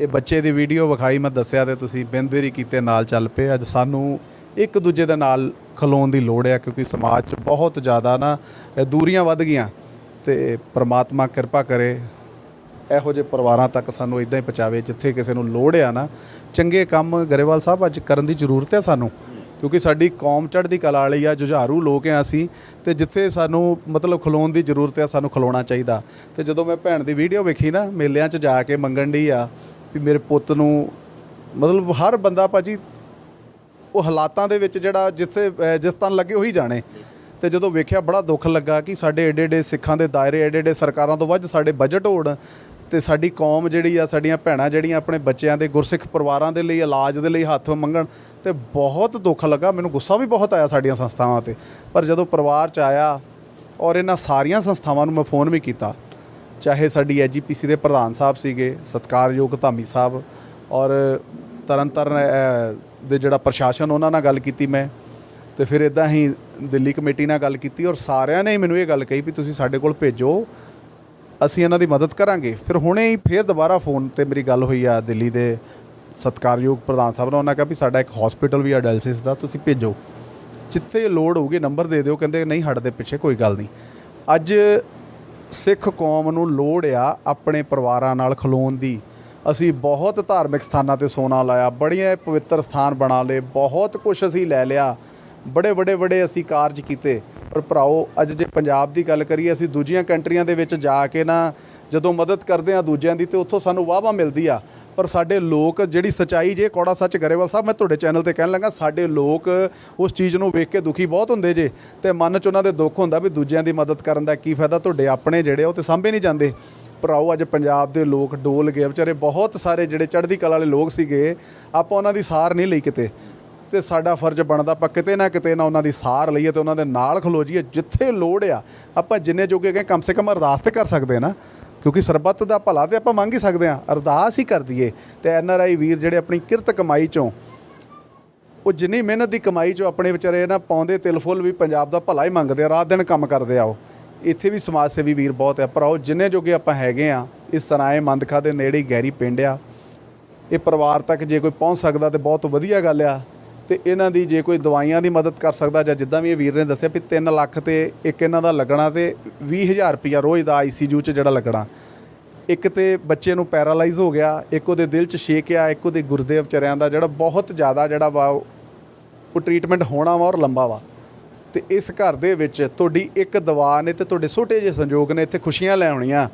C: ਇਹ ਬੱਚੇ ਦੀ ਵੀਡੀਓ ਵਿਖਾਈ, ਮੈਂ ਦੱਸਿਆ ਤੇ ਤੁਸੀਂ ਬਿੰਦੇਰੀ ਕੀਤੇ ਨਾਲ ਚੱਲ ਪਏ। ਅੱਜ ਸਾਨੂੰ ਇੱਕ ਦੂਜੇ ਦੇ ਨਾਲ ਖਲੋਣ ਦੀ ਲੋੜ ਹੈ ਕਿਉਂਕਿ ਸਮਾਜ 'ਚ ਬਹੁਤ ਜ਼ਿਆਦਾ ਨਾ ਦੂਰੀਆਂ ਵੱਧ ਗਈਆਂ। ਤੇ ਪ੍ਰਮਾਤਮਾ ਕਿਰਪਾ ਕਰੇ, ਇਹੋ ਜਿਹੇ ਪਰਿਵਾਰਾਂ ਤੱਕ ਸਾਨੂੰ ਇਦਾਂ ਹੀ ਪਹੁੰਚਾਵੇ, ਜਿੱਥੇ ਕਿਸੇ ਨੂੰ ਲੋੜ ਆ ਨਾ। ਚੰਗੇ ਕੰਮ ਗਰੇਵਾਲ ਸਾਹਿਬ, ਅੱਜ ਕਰਨ ਦੀ ਜ਼ਰੂਰਤ ਹੈ ਸਾਨੂੰ। ਕਿਉਂਕਿ ਸਾਡੀ ਕੌਮ ਚੜ੍ਹਦੀ ਕਲਾ ਵਾਲੀ ਆ, ਜੁਝਾਰੂ ਲੋਕ ਆ ਅਸੀਂ, ਤੇ ਜਿੱਥੇ ਸਾਨੂੰ ਮਤਲਬ ਖਲੋਣ ਦੀ ਜ਼ਰੂਰਤ ਆ, ਸਾਨੂੰ ਖਲੋਣਾ ਚਾਹੀਦਾ। ਤੇ ਜਦੋਂ ਮੈਂ ਭੈਣ ਦੀ ਵੀਡੀਓ ਵੇਖੀ ਨਾ, ਮੇਲਿਆਂ 'ਚ ਜਾ ਕੇ ਮੰਗਣ ਦੀ ਆ, ਵੀ ਮੇਰੇ ਪੁੱਤ ਨੂੰ ਮਤਲਬ ਹਰ ਬੰਦਾ ਭਾਜੀ ਉਹ ਹਾਲਾਤਾਂ ਦੇ ਵਿੱਚ ਜਿਹੜਾ ਜਿੱਥੇ ਜਿਸ ਤਨ ਲੱਗੇ ਉਹੀ ਜਾਣੇ। ਤੇ ਜਦੋਂ ਵੇਖਿਆ ਬੜਾ ਦੁੱਖ ਲੱਗਾ ਕਿ ਸਾਡੇ ਏਡੇ ਏਡੇ ਸਿੱਖਾਂ ਦੇ ਦਾਇਰੇ ਏਡੇ ਏਡੇ ਸਰਕਾਰਾਂ ਤੋਂ ਵੱਧ ਸਾਡੇ ਬਜਟ ਹੋਣ, ਤੇ ਸਾਡੀ ਕੌਮ ਜਿਹੜੀ ਆ, ਸਾਡੀਆਂ ਭੈਣਾਂ ਜਿਹੜੀਆਂ ਆਪਣੇ ਬੱਚਿਆਂ ਦੇ ਗੁਰਸਿੱਖ ਪਰਿਵਾਰਾਂ ਦੇ ਲਈ, ਇਲਾਜ ਦੇ ਲਈ ਹੱਥ ਮੰਗਣ ਤੇ ਬਹੁਤ ਦੁੱਖ ਲੱਗਾ। ਮੈਨੂੰ ਗੁੱਸਾ ਵੀ ਬਹੁਤ ਆਇਆ ਸਾਡੀਆਂ ਸੰਸਥਾਵਾਂ ਤੇ। ਪਰ ਜਦੋਂ ਪਰਿਵਾਰ ਚ ਆਇਆ ਔਰ ਇਹਨਾਂ ਸਾਰੀਆਂ ਸੰਸਥਾਵਾਂ ਨੂੰ ਮੈਂ ਫੋਨ ਵੀ ਕੀਤਾ ਚਾਹੇ ਸਾਡੀ ਐਜੀਪੀਸੀ ਦੇ ਪ੍ਰਧਾਨ ਸਾਹਿਬ ਸੀਗੇ ਸਤਕਾਰਯੋਗ ਧਾਮੀ ਸਾਹਿਬ ਔਰ ਤਰਨਤਾਰਨ ਅਹ, ਦੇ ਜਿਹੜਾ ਪ੍ਰਸ਼ਾਸਨ ਉਹਨਾਂ ਨਾਲ ਗੱਲ ਕੀਤੀ ਮੈਂ। ਤੇ ਫਿਰ ਇਦਾਂ ਹੀ ਦਿੱਲੀ ਕਮੇਟੀ ਨਾਲ ਗੱਲ ਕੀਤੀ ਔਰ ਸਾਰਿਆਂ ਨੇ ਮੈਨੂੰ ਇਹ ਗੱਲ ਕਹੀ ਵੀ ਤੁਸੀਂ ਸਾਡੇ ਕੋਲ ਭੇਜੋ ਅਸੀਂ ਇਹਨਾਂ ਦੀ ਮਦਦ ਕਰਾਂਗੇ। ਫਿਰ ਹੁਣੇ ਹੀ ਫਿਰ ਦੁਬਾਰਾ ਫੋਨ ਤੇ ਮੇਰੀ ਗੱਲ ਹੋਈ ਆ ਦਿੱਲੀ ਦੇ ਸਤਕਾਰਯੋਗ ਪ੍ਰਧਾਨ ਸਾਹਿਬ ਨੇ ਉਹਨਾਂ ਕਿਹਾ ਵੀ ਸਾਡਾ ਇੱਕ ਹਸਪੀਟਲ ਵੀ ਆ ਡਾਇਲਸਿਸ ਦਾ, ਤੁਸੀਂ ਭੇਜੋ। ਜਿੱਥੇ ਲੋੜ ਹੋਊਗੀ ਨੰਬਰ ਦੇ ਦਿਓ, ਕਹਿੰਦੇ ਨਹੀਂ ਹਟਦੇ ਪਿੱਛੇ, ਕੋਈ ਗੱਲ ਨਹੀਂ। ਅੱਜ ਸਿੱਖ ਕੌਮ ਨੂੰ ਲੋੜ ਆ ਆਪਣੇ ਪਰਿਵਾਰਾਂ ਨਾਲ ਖਲੋਣ ਦੀ। ਅਸੀਂ ਬਹੁਤ ਧਾਰਮਿਕ ਸਥਾਨਾਂ ਤੇ ਸੋਨਾ ਲਾਇਆ, ਬੜੀਆਂ ਪਵਿੱਤਰ ਸਥਾਨ ਬਣਾ ਲਏ, ਬਹੁਤ ਕੁਝ ਅਸੀਂ ਲੈ ਲਿਆ। ਬੜੇ ਵੱਡੇ ਵੱਡੇ ਅਸੀਂ ਕਾਰਜ ਕੀਤੇ। ਪਰ ਭਰਾਓ, ਅੱਜ ਜੇ ਪੰਜਾਬ ਦੀ ਗੱਲ ਕਰੀਏ, ਅਸੀਂ ਦੂਜੀਆਂ ਕੰਟਰੀਆਂ ਦੇ ਵਿੱਚ ਜਾ ਕੇ ਨਾ ਜਦੋਂ ਮਦਦ ਕਰਦੇ ਆ ਦੂਜਿਆਂ ਦੀ, ਤੇ ਉੱਥੋਂ ਸਾਨੂੰ ਵਾਹਵਾ ਮਿਲਦੀ ਆ। ਪਰ ਸਾਡੇ ਲੋਕ ਜਿਹੜੀ ਸਚਾਈ ਜੇ ਕੌੜਾ ਸੱਚ ਗਰੇਵਾਲ ਸਾਹਿਬ, ਮੈਂ ਤੁਹਾਡੇ ਚੈਨਲ ਤੇ ਕਹਿਣ ਲੱਗਾ, ਸਾਡੇ ਲੋਕ ਉਸ ਚੀਜ਼ ਨੂੰ ਵੇਖ ਕੇ ਦੁਖੀ ਬਹੁਤ ਹੁੰਦੇ ਜੇ ਤੇ ਮਨ 'ਚ ਉਹਨਾਂ ਦੇ ਦੁੱਖ ਹੁੰਦਾ ਵੀ ਦੂਜਿਆਂ ਦੀ ਮਦਦ ਕਰਨ ਦਾ ਕੀ ਫਾਇਦਾ, ਤੁਹਾਡੇ ਆਪਣੇ ਜਿਹੜੇ ਉਹ ਤੇ ਸਾਂਭੇ ਨਹੀਂ ਜਾਂਦੇ। ਭਰਾਓ, ਅੱਜ ਪੰਜਾਬ ਦੇ ਲੋਕ ਡੋਲ ਗਏ ਵਿਚਾਰੇ ਬਹੁਤ ਸਾਰੇ ਜਿਹੜੇ ਚੜ੍ਹਦੀ ਕਲਾ ਵਾਲੇ ਲੋਕ ਸੀਗੇ, ਆਪਾਂ ਉਹਨਾਂ ਦੀ ਸਾਰ ਨਹੀਂ ਲਈ ਕਿਤੇ। ਤੇ ਸਾਡਾ ਫਰਜ਼ ਬਣਦਾ ਆਪਾਂ ਕਿਤੇ ਨਾ ਕਿਤੇ ਨਾ ਉਹਨਾਂ ਦੀ ਸਾਰ ਲਈਏ ਤੇ ਉਹਨਾਂ ਦੇ ਨਾਲ ਖਲੋ ਜਾਈਏ, ਜਿੱਥੇ ਲੋੜ ਆ, ਆਪਾਂ ਜਿੰਨੇ ਜੋਗੇ ਕਮ ਸੇ ਕਮ ਅਰਦਾਸ ਤੇ ਕਰ ਸਕਦੇ ਆ ਨਾ। ਕਿਉਂਕਿ ਸਰਬੱਤ ਦਾ ਭਲਾ ਤੇ ਆਪਾਂ ਮੰਗ ਹੀ ਸਕਦੇ ਹਾਂ। ਅਰਦਾਸ ਹੀ ਕਰ ਦਈਏ। ਤੇ ਐਨ ਆਰ ਆਈ ਵੀਰ ਜਿਹੜੇ ਆਪਣੀ ਕਿਰਤ ਕਮਾਈ ਚੋਂ, ਉਹ ਜਿੰਨੀ ਮਿਹਨਤ ਦੀ ਕਮਾਈ ਚੋਂ ਆਪਣੇ ਵਿਚਾਰੇ ਨਾ ਪਾਉਂਦੇ ਤਿਲ ਫੁੱਲ ਵੀ ਪੰਜਾਬ ਦਾ ਭਲਾ ਹੀ ਮੰਗਦੇ ਆ, ਰਾਤ ਦਿਨ ਕੰਮ ਕਰਦੇ ਆ ਉਹ। ਇੱਥੇ ਵੀ ਸਮਾਜ ਸੇਵੀ ਵੀਰ ਬਹੁਤ ਆ। ਪਰ ਉਹ ਜਿੰਨੇ ਜੋਗੇ ਆਪਾਂ ਹੈਗੇ ਆ, ਇਸ ਸਰਾਏ ਮੰਦਖਾ ਦੇ ਨੇੜੇ ਹੀ ਗਹਿਰੀ ਪਿੰਡ ਆ। ਇਹ ਪਰਿਵਾਰ ਤੱਕ ਜੇ ਕੋਈ ਪਹੁੰਚ ਸਕਦਾ ਤੇ ਬਹੁਤ ਵਧੀਆ ਗੱਲ ਆ। ਤੇ ਇਹਨਾਂ ਦੀ ਜੇ ਕੋਈ ਦਵਾਈਆਂ ਦੀ ਮਦਦ ਕਰ ਸਕਦਾ ਜਾਂ ਜਿੱਦਾਂ ਵੀ ਇਹ ਵੀਰ ਨੇ ਦੱਸਿਆ ਵੀ 3 ਲੱਖ ਤੇ ਇੱਕ ਇਹਨਾਂ ਦਾ ਲੱਗਣਾ ਤੇ 20000 ਰੁਪਿਆ ਰੋਜ਼ ਦਾ ਆਈਸੀਯੂ 'ਚ ਜਿਹੜਾ ਲੱਗਣਾ। ਇੱਕ ਤੇ ਬੱਚੇ ਨੂੰ ਪੈਰਾਲਾਈਜ਼ ਹੋ ਗਿਆ, ਇੱਕ ਉਹਦੇ ਦਿਲ 'ਚ ਛੇਕ ਆ, ਇੱਕ ਉਹਦੇ ਗੁਰਦੇ ਵਿਚਾਰਿਆਂ ਦਾ ਜਿਹੜਾ ਬਹੁਤ ਜ਼ਿਆਦਾ ਜਿਹੜਾ ਵਾ ਉਹ ਉਹ ਟ੍ਰੀਟਮੈਂਟ ਹੋਣਾ ਵਾ ਔਰ ਲੰਬਾ ਵਾ। ਤੇ ਇਸ ਘਰ ਦੇ ਵਿੱਚ ਤੁਹਾਡੀ ਇੱਕ ਦਵਾ ਨੇ ਤੇ ਤੁਹਾਡੇ ਛੋਟੇ ਜਿਹੇ ਸੰਯੋਗ ਨੇ ਇੱਥੇ ਖੁਸ਼ੀਆਂ ਲੈ ਆਉਣੀਆਂ।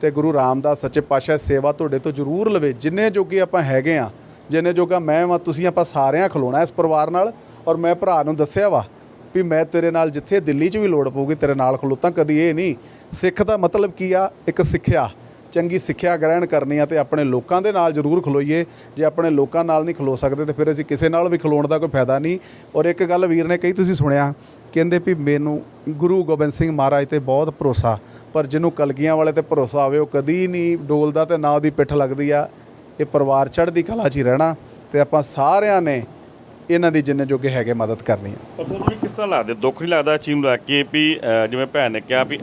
C: ਤੇ ਗੁਰੂ ਰਾਮਦਾਸ ਸੱਚੇ ਪਾਤਸ਼ਾਹ ਸੇਵਾ ਤੁਹਾਡੇ ਤੋਂ ਜ਼ਰੂਰ ਲਵੇ, ਜਿੰਨੇ ਜੋਗੇ ਆਪਾਂ ਹੈਗੇ ਆ ਜਿੰਨੇ ਜੋਗਾ ਮੈਂ ਵਾਂ, ਤੁਸੀਂ ਆਪਾਂ ਸਾਰਿਆਂ ਖਲੋਣਾ ਇਸ ਪਰਿਵਾਰ ਨਾਲ ਔਰ ਮੈਂ ਭਰਾ ਨੂੰ ਦੱਸਿਆ ਵਾ ਵੀ ਮੈਂ ਤੇਰੇ ਨਾਲ ਜਿੱਥੇ ਦਿੱਲੀ 'ਚ ਵੀ ਲੋੜ ਪਊਗੀ ਤੇਰੇ ਨਾਲ ਖਲੋਤਾ ਕਦੀ ਇਹ ਨਹੀਂ। ਸਿੱਖ ਦਾ ਮਤਲਬ ਕੀ ਆ? ਇੱਕ ਸਿੱਖਿਆ। ਚੰਗੀ ਸਿੱਖਿਆ ਗ੍ਰਹਿਣ ਕਰਨੀ ਆ ਤੇ ਆਪਣੇ ਲੋਕਾਂ ਦੇ ਨਾਲ ਜ਼ਰੂਰ ਖਲੋਈਏ। ਜੇ ਆਪਣੇ ਲੋਕਾਂ ਨਾਲ ਨਹੀਂ ਖਲੋ ਸਕਦੇ ਤੇ ਫਿਰ ਅਸੀਂ ਕਿਸੇ ਨਾਲ ਵੀ ਖਲੋਣ ਦਾ ਕੋਈ ਫਾਇਦਾ ਨਹੀਂ। ਔਰ ਇੱਕ ਗੱਲ ਵੀਰ ਨੇ ਕਹੀ, ਤੁਸੀਂ ਸੁਣਿਆ, ਕਹਿੰਦੇ ਵੀ ਮੈਨੂੰ ਗੁਰੂ ਗੋਬਿੰਦ ਸਿੰਘ ਮਹਾਰਾਜ ਤੇ ਬਹੁਤ ਭਰੋਸਾ, ਪਰ ਜਿਹਨੂੰ ਕਲਗੀਆਂ ਵਾਲੇ ਤੇ ਭਰੋਸਾ ਆਵੇ, ਉਹ ਕਦੀ ਨਹੀਂ ਡੋਲਦਾ ਤੇ ਨਾ ਉਹਦੀ ਪਿੱਠ ਲੱਗਦੀ ਆ। ਇਹ ਪਰਿਵਾਰ ਚੜ੍ਹਦੀ ਕਲਾ 'ਚ ਹੀ ਰਹਿਣਾ ਤੇ ਆਪਾਂ ਸਾਰਿਆਂ ਨੇ ਇਹਨਾਂ ਦੀ ਜਿੰਨੇ ਜੋਗੇ ਹੈਗੇ ਮਦਦ ਕਰਨੀ ਹੈ
A: ਪਰ ਤੁਹਾਨੂੰ ਵੀ ਕਿਸ ਤਰ੍ਹਾਂ ਲੱਗਦਾ? ਦੁੱਖ ਨਹੀਂ ਲੱਗਦਾ ਚੀਜ਼ ਨੂੰ ਲੈ ਕੇ ਵੀ ਅਹ, ਜਿਵੇਂ ਭੈਣ ਨੇ ਕਿਹਾ ਵੀ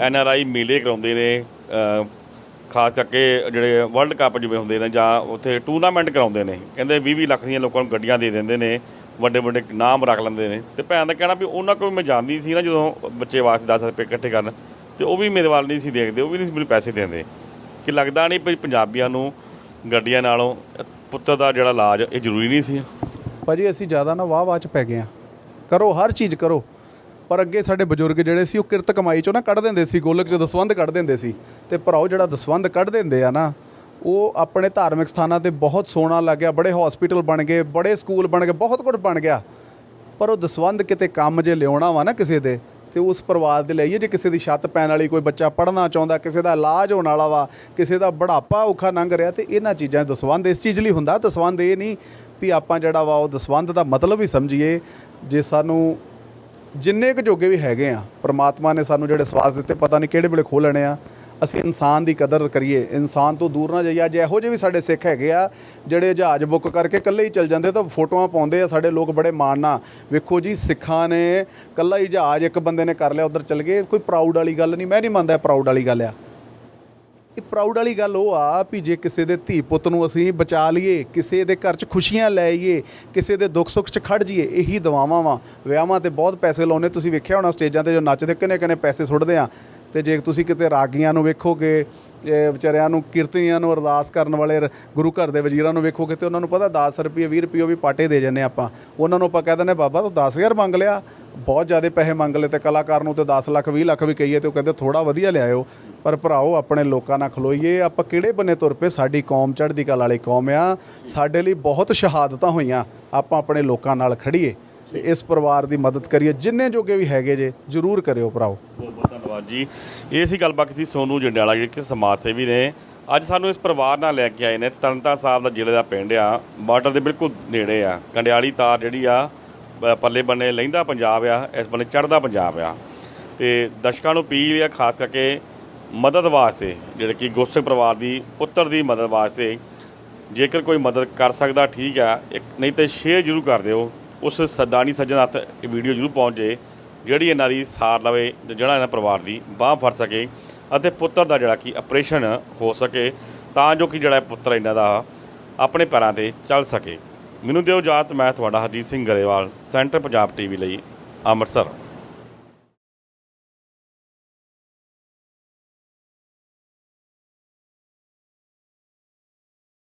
A: ਐਨ ਆਰ ਆਈ ਮੇਲੇ ਕਰਾਉਂਦੇ ਨੇ ਅਹ, ਖਾਸ ਕਰਕੇ ਜਿਹੜੇ ਵਰਲਡ ਕੱਪ ਜਿਵੇਂ ਹੁੰਦੇ ਨੇ ਜਾਂ ਉੱਥੇ ਟੂਰਨਾਮੈਂਟ ਕਰਾਉਂਦੇ ਨੇ ਕਹਿੰਦੇ 20-20 ਲੱਖ ਦੀਆਂ ਲੋਕਾਂ ਨੂੰ ਗੱਡੀਆਂ ਦੇ ਦਿੰਦੇ ਨੇ ਵੱਡੇ ਵੱਡੇ ਨਾਮ ਰੱਖ ਲੈਂਦੇ ਨੇ। ਤੇ ਭੈਣ ਦਾ ਕਹਿਣਾ ਵੀ ਉਹਨਾਂ ਕੋਲ ਮੈਂ ਜਾਂਦੀ ਸੀ ਨਾ ਜਦੋਂ ਬੱਚੇ ਵਾਸਤੇ 10 ਰੁਪਏ ਇਕੱਠੇ ਕਰਨ ਤੇ ਉਹ ਵੀ ਮੇਰੇ ਵੱਲ ਨਹੀਂ ਸੀ ਦੇਖਦੇ ਉਹ ਵੀ ਨਹੀਂ ਸੀ ਮੈਨੂੰ ਪੈਸੇ ਦਿੰਦੇ। ਕਿ ਲੱਗਦਾ ਨਹੀਂ ਵੀ ਪੰਜਾਬੀਆਂ ਨੂੰ ਗੱਡੀਆਂ ਨਾਲੋਂ ਪੁੱਤਰ ਦਾ ਜਿਹੜਾ ਇਲਾਜ ਇਹ ਜ਼ਰੂਰੀ ਨਹੀਂ ਸੀ।
C: ਭਾਜੀ, ਅਸੀਂ ਜ਼ਿਆਦਾ ਨਾ ਵਾਹ ਵਾਹ ਚ ਪੈ ਗਏ ਆ ਕਰੋ, ਹਰ ਚੀਜ਼ ਕਰੋ। ਪਰ ਅੱਗੇ ਸਾਡੇ ਬਜ਼ੁਰਗ ਜਿਹੜੇ ਸੀ, ਉਹ ਕਿਰਤ ਕਮਾਈ ਚੋਂ ਨਾ ਕੱਢ ਦਿੰਦੇ ਸੀ, ਗੋਲਕ 'ਚੋਂ ਦਸਵੰਧ ਕੱਢ ਦਿੰਦੇ ਸੀ। ਤੇ ਭਰਾਓ, ਜਿਹੜਾ ਦਸਵੰਧ ਕੱਢ ਦਿੰਦੇ ਆ ਨਾ, ਉਹ ਆਪਣੇ ਧਾਰਮਿਕ ਸਥਾਨਾਂ ਤੇ ਬਹੁਤ ਸੋਨਾ ਲੱਗ ਗਿਆ। ਬੜੇ ਹਸਪੀਟਲ ਬਣ ਗਏ, ਬੜੇ ਸਕੂਲ ਬਣ ਗਏ, ਬਹੁਤ ਕੁਝ ਬਣ ਗਿਆ। ਪਰ ਉਹ ਦਸਵੰਧ ਕਿਤੇ ਕੰਮ ਜੇ ਲਿਆਉਣਾ ਵਾ ਨਾ ਕਿਸੇ ਦੇ ਤੇ ਉਸ ਪਰਿਵਾਰ ਦੇ ਲਈ ਜੇ ਕਿਸੇ ਦੀ ਛੱਤ ਪੈਣ ਵਾਲੀ ਕੋਈ ਬੱਚਾ ਪੜ੍ਹਨਾ ਚਾਹੁੰਦਾ, ਕਿਸੇ ਦਾ ਇਲਾਜ ਹੋਣ ਵਾਲਾ ਵਾ, ਕਿਸੇ ਦਾ ਬੁਢਾਪਾ ਔਖਾ ਲੰਘ ਰਿਹਾ ਤੇ ਇਹਨਾਂ ਚੀਜ਼ਾਂ 'ਚ ਦਸਵੰਧ ਇਸ ਚੀਜ਼ ਲਈ ਹੁੰਦਾ। ਦਸਵੰਧ ਇਹ ਨਹੀਂ ਵੀ ਆਪਾਂ ਜਿਹੜਾ ਵਾ ਉਹ ਦਸਵੰਧ ਦਾ ਮਤਲਬ ਹੀ ਸਮਝੀਏ, ਜੇ ਸਾਨੂੰ ਜਿੰਨੇ ਕੁ ਜੋਗੇ ਵੀ ਹੈਗੇ ਆ, ਪ੍ਰਮਾਤਮਾ ਨੇ ਸਾਨੂੰ ਜਿਹੜੇ ਸਵਾਸ ਦਿੱਤੇ, ਪਤਾ ਨਹੀਂ ਕਿਹੜੇ ਵੇਲੇ ਖੋਲਣੇ ਆ। ਅਸੀਂ ਇਨਸਾਨ ਦੀ ਕਦਰ ਕਰੀਏ, ਇਨਸਾਨ ਤੋਂ ਦੂਰ ਨਾ ਜਾਈਏ। ਅੱਜ ਇਹੋ ਜਿਹੇ ਵੀ ਸਾਡੇ ਸਿੱਖ ਹੈਗੇ ਆ, ਜਿਹੜੇ ਜਹਾਜ਼ ਬੁੱਕ ਕਰਕੇ ਇਕੱਲੇ ਹੀ ਚੱਲ ਜਾਂਦੇ ਤਾਂ ਫੋਟੋਆਂ ਪਾਉਂਦੇ ਆ, ਸਾਡੇ ਲੋਕ ਬੜੇ ਮਾਣ ਨਾਲ। ਵੇਖੋ ਜੀ, ਸਿੱਖਾਂ ਨੇ ਇਕੱਲਾ ਹੀ ਜਹਾਜ਼ ਇੱਕ ਬੰਦੇ ਨੇ ਕਰ ਲਿਆ, ਉਧਰ ਚੱਲ ਗਏ। ਕੋਈ ਪ੍ਰਾਊਡ ਵਾਲੀ ਗੱਲ ਨਹੀਂ, ਮੈਂ ਨਹੀਂ ਮੰਨਦਾ ਪ੍ਰਾਊਡ ਵਾਲੀ ਗੱਲ ਆ। ਇਹ ਪ੍ਰਾਊਡ ਵਾਲੀ ਗੱਲ ਉਹ ਆ ਵੀ ਜੇ ਕਿਸੇ ਦੇ ਧੀ ਪੁੱਤ ਨੂੰ ਅਸੀਂ ਬਚਾ ਲਈਏ, ਕਿਸੇ ਦੇ ਘਰ 'ਚ ਖੁਸ਼ੀਆਂ ਲੈ ਆਈਏ, ਕਿਸੇ ਦੇ ਦੁੱਖ ਸੁੱਖ 'ਚ ਖੜ ਜਾਈਏ, ਇਹੀ ਦਵਾਵਾਂ ਵਾ। ਵਿਆਹਾਂ ਤੇ ਬਹੁਤ ਪੈਸੇ ਲਾਉਨੇ ਤੁਸੀਂ ਵੇਖਿਆ ਹੋਣਾ ਸਟੇਜਾਂ ਤੇ ਜੋ ਨੱਚਦੇ ਕਿੰਨੇ ਕਿੰਨੇ ਪੈਸੇ ਸੁੱਟਦੇ ਆ। ਤੇ ਜੇ ਤੁਸੀਂ ਕਿਤੇ ਰਾਗੀਆਂ ਨੂੰ ਵੇਖੋਗੇ ਵਿਚਾਰਿਆਂ ਨੂੰ ਕੀਰਤਨੀਆਂ ਨੂੰ ਅਰਦਾਸ ਕਰਨ ਵਾਲੇ ਗੁਰੂ ਘਰ ਦੇ ਵਜ਼ੀਰਾਂ ਨੂੰ ਵੇਖੋਗੇ ਤੇ ਉਹਨਾਂ ਨੂੰ ਪਤਾ 10 ਰੁਪਏ 20 ਰੁਪਏ ਵੀ ਪਾਟੇ ਦੇ ਜੰਨੇ ਆਪਾਂ। ਉਹਨਾਂ ਨੂੰ ਆਪਾਂ ਕਹਿ ਦਿੰਦੇ ਬਾਬਾ, ਤੂੰ 10000 ਮੰਗ ਲਿਆ। ਬਹੁਤ ਜ਼ਿਆਦਾ ਪੈਸੇ ਮੰਗ ਲਏ ਤੇ ਕਲਾਕਾਰ ਨੂੰ ਤੇ 10 ਲੱਖ 20 ਲੱਖ ਵੀ ਕਹੀਏ ਤੇ ਉਹ ਕਹਿੰਦੇ ਥੋੜਾ ਵਧੀਆ ਲਿਆਇਓ। ਪਰ ਭਰਾਓ, ਆਪਣੇ ਲੋਕਾਂ ਨਾਲ ਖਲੋਈਏ। ਆਪਾਂ ਕਿਹੜੇ ਬੰਨੇ ਤੁਰ ਪਏ? ਸਾਡੀ ਕੌਮ ਚੜ੍ਹਦੀ ਕਲਾ ਵਾਲੀ ਕੌਮ ਆ। ਸਾਡੇ ਲਈ ਬਹੁਤ ਸ਼ਹਾਦਤਾਂ ਹੋਈਆਂ। ਆਪਾਂ ਆਪਣੇ ਲੋਕਾਂ ਨਾਲ ਖੜੀਏ ਤੇ ਇਸ ਪਰਿਵਾਰ ਦੀ ਮਦਦ ਕਰੀਏ, ਜਿੰਨੇ ਜੋਗੇ ਵੀ ਹੈਗੇ ਜੇ, ਜਰੂਰ ਕਰਿਓ ਭਰਾਓ।
A: ਬਹੁਤ ਬਹੁਤ ਧੰਨਵਾਦ ਜੀ। ਇਹ ਸੀ ਗੱਲਬਾਤ ਸੀ ਸੋਨੂ ਜੰਡਿਆਲਾ, ਜਿਹੜੇ ਕਿ ਸਮਾਜ ਸੇਵੀ ਨੇ। ਅੱਜ ਸਾਨੂੰ ਇਸ ਪਰਿਵਾਰ ਨਾਲ ਲੈ ਕੇ ਆਏ ਨੇ, ਤਰਨਤਾਰਨ ਸਾਹਿਬ ਦਾ ਜ਼ਿਲ੍ਹੇ ਦਾ ਪਿੰਡ ਆ। ਬਾਰਡਰ ਦੇ ਬਿਲਕੁਲ ਨੇੜੇ ਆ। ਕੰਡਿਆਲੀ ਤਾਰ ਜਿਹੜੀ ਆ ਪੱਲੇ ਬੰਨੇ ਲਹਿੰਦਾ ਪੰਜਾਬ ਆ, ਇਸ ਬੰਨੇ ਚੜ੍ਹਦਾ ਪੰਜਾਬ ਆ। ਤੇ ਦਰਸ਼ਕਾਂ ਨੂੰ ਅਪੀਲ ਆ, ਖਾਸ ਕਰਕੇ ਮਦਦ ਵਾਸਤੇ, ਜਿਹੜੇ ਕਿ ਗੁਰਸਿੱਖ ਪਰਿਵਾਰ ਦੀ, ਪੁੱਤਰ ਦੀ ਮਦਦ ਵਾਸਤੇ ਜੇਕਰ ਕੋਈ ਮਦਦ ਕਰ ਸਕਦਾ, ਠੀਕ ਆ, ਇੱਕ ਨਹੀਂ ਤੇ ਸ਼ੇਅਰ ਜ਼ਰੂਰ ਕਰ ਦਿਓ। ਉਸ ਸਦਾਨੀ ਸੱਜਣ ਹੱਥ ਇਹ ਵੀਡੀਓ ਜ਼ਰੂਰ ਪਹੁੰਚ ਜੇ ਜਿਹੜੀ ਇਹਨਾਂ ਦੀ ਸਾਰ ਲਵੇ ਤੇ ਜਿਹੜਾ ਇਹਨਾਂ ਪਰਿਵਾਰ ਦੀ ਬਾਹ ਫੜ ਸਕੇ ਅਤੇ ਪੁੱਤਰ ਦਾ ਜਿਹੜਾ ਕਿ ਆਪਰੇਸ਼ਨ ਹੋ ਸਕੇ, ਤਾਂ ਜੋ ਕਿ ਜਿਹੜਾ ਪੁੱਤਰ ਇਹਨਾਂ ਦਾ ਆਪਣੇ ਪੈਰਾਂ ਤੇ ਚੱਲ ਸਕੇ। ਮੈਨੂੰ ਦਿਓ ਇਜਾਜ਼ਤ, ਮੈਂ ਤੁਹਾਡਾ ਹਰਜੀਤ ਸਿੰਘ ਗਰੇਵਾਲ, ਸੈਂਟਰ ਪੰਜਾਬ ਟੀਵੀ ਲਈ ਅੰਮ੍ਰਿਤਸਰ।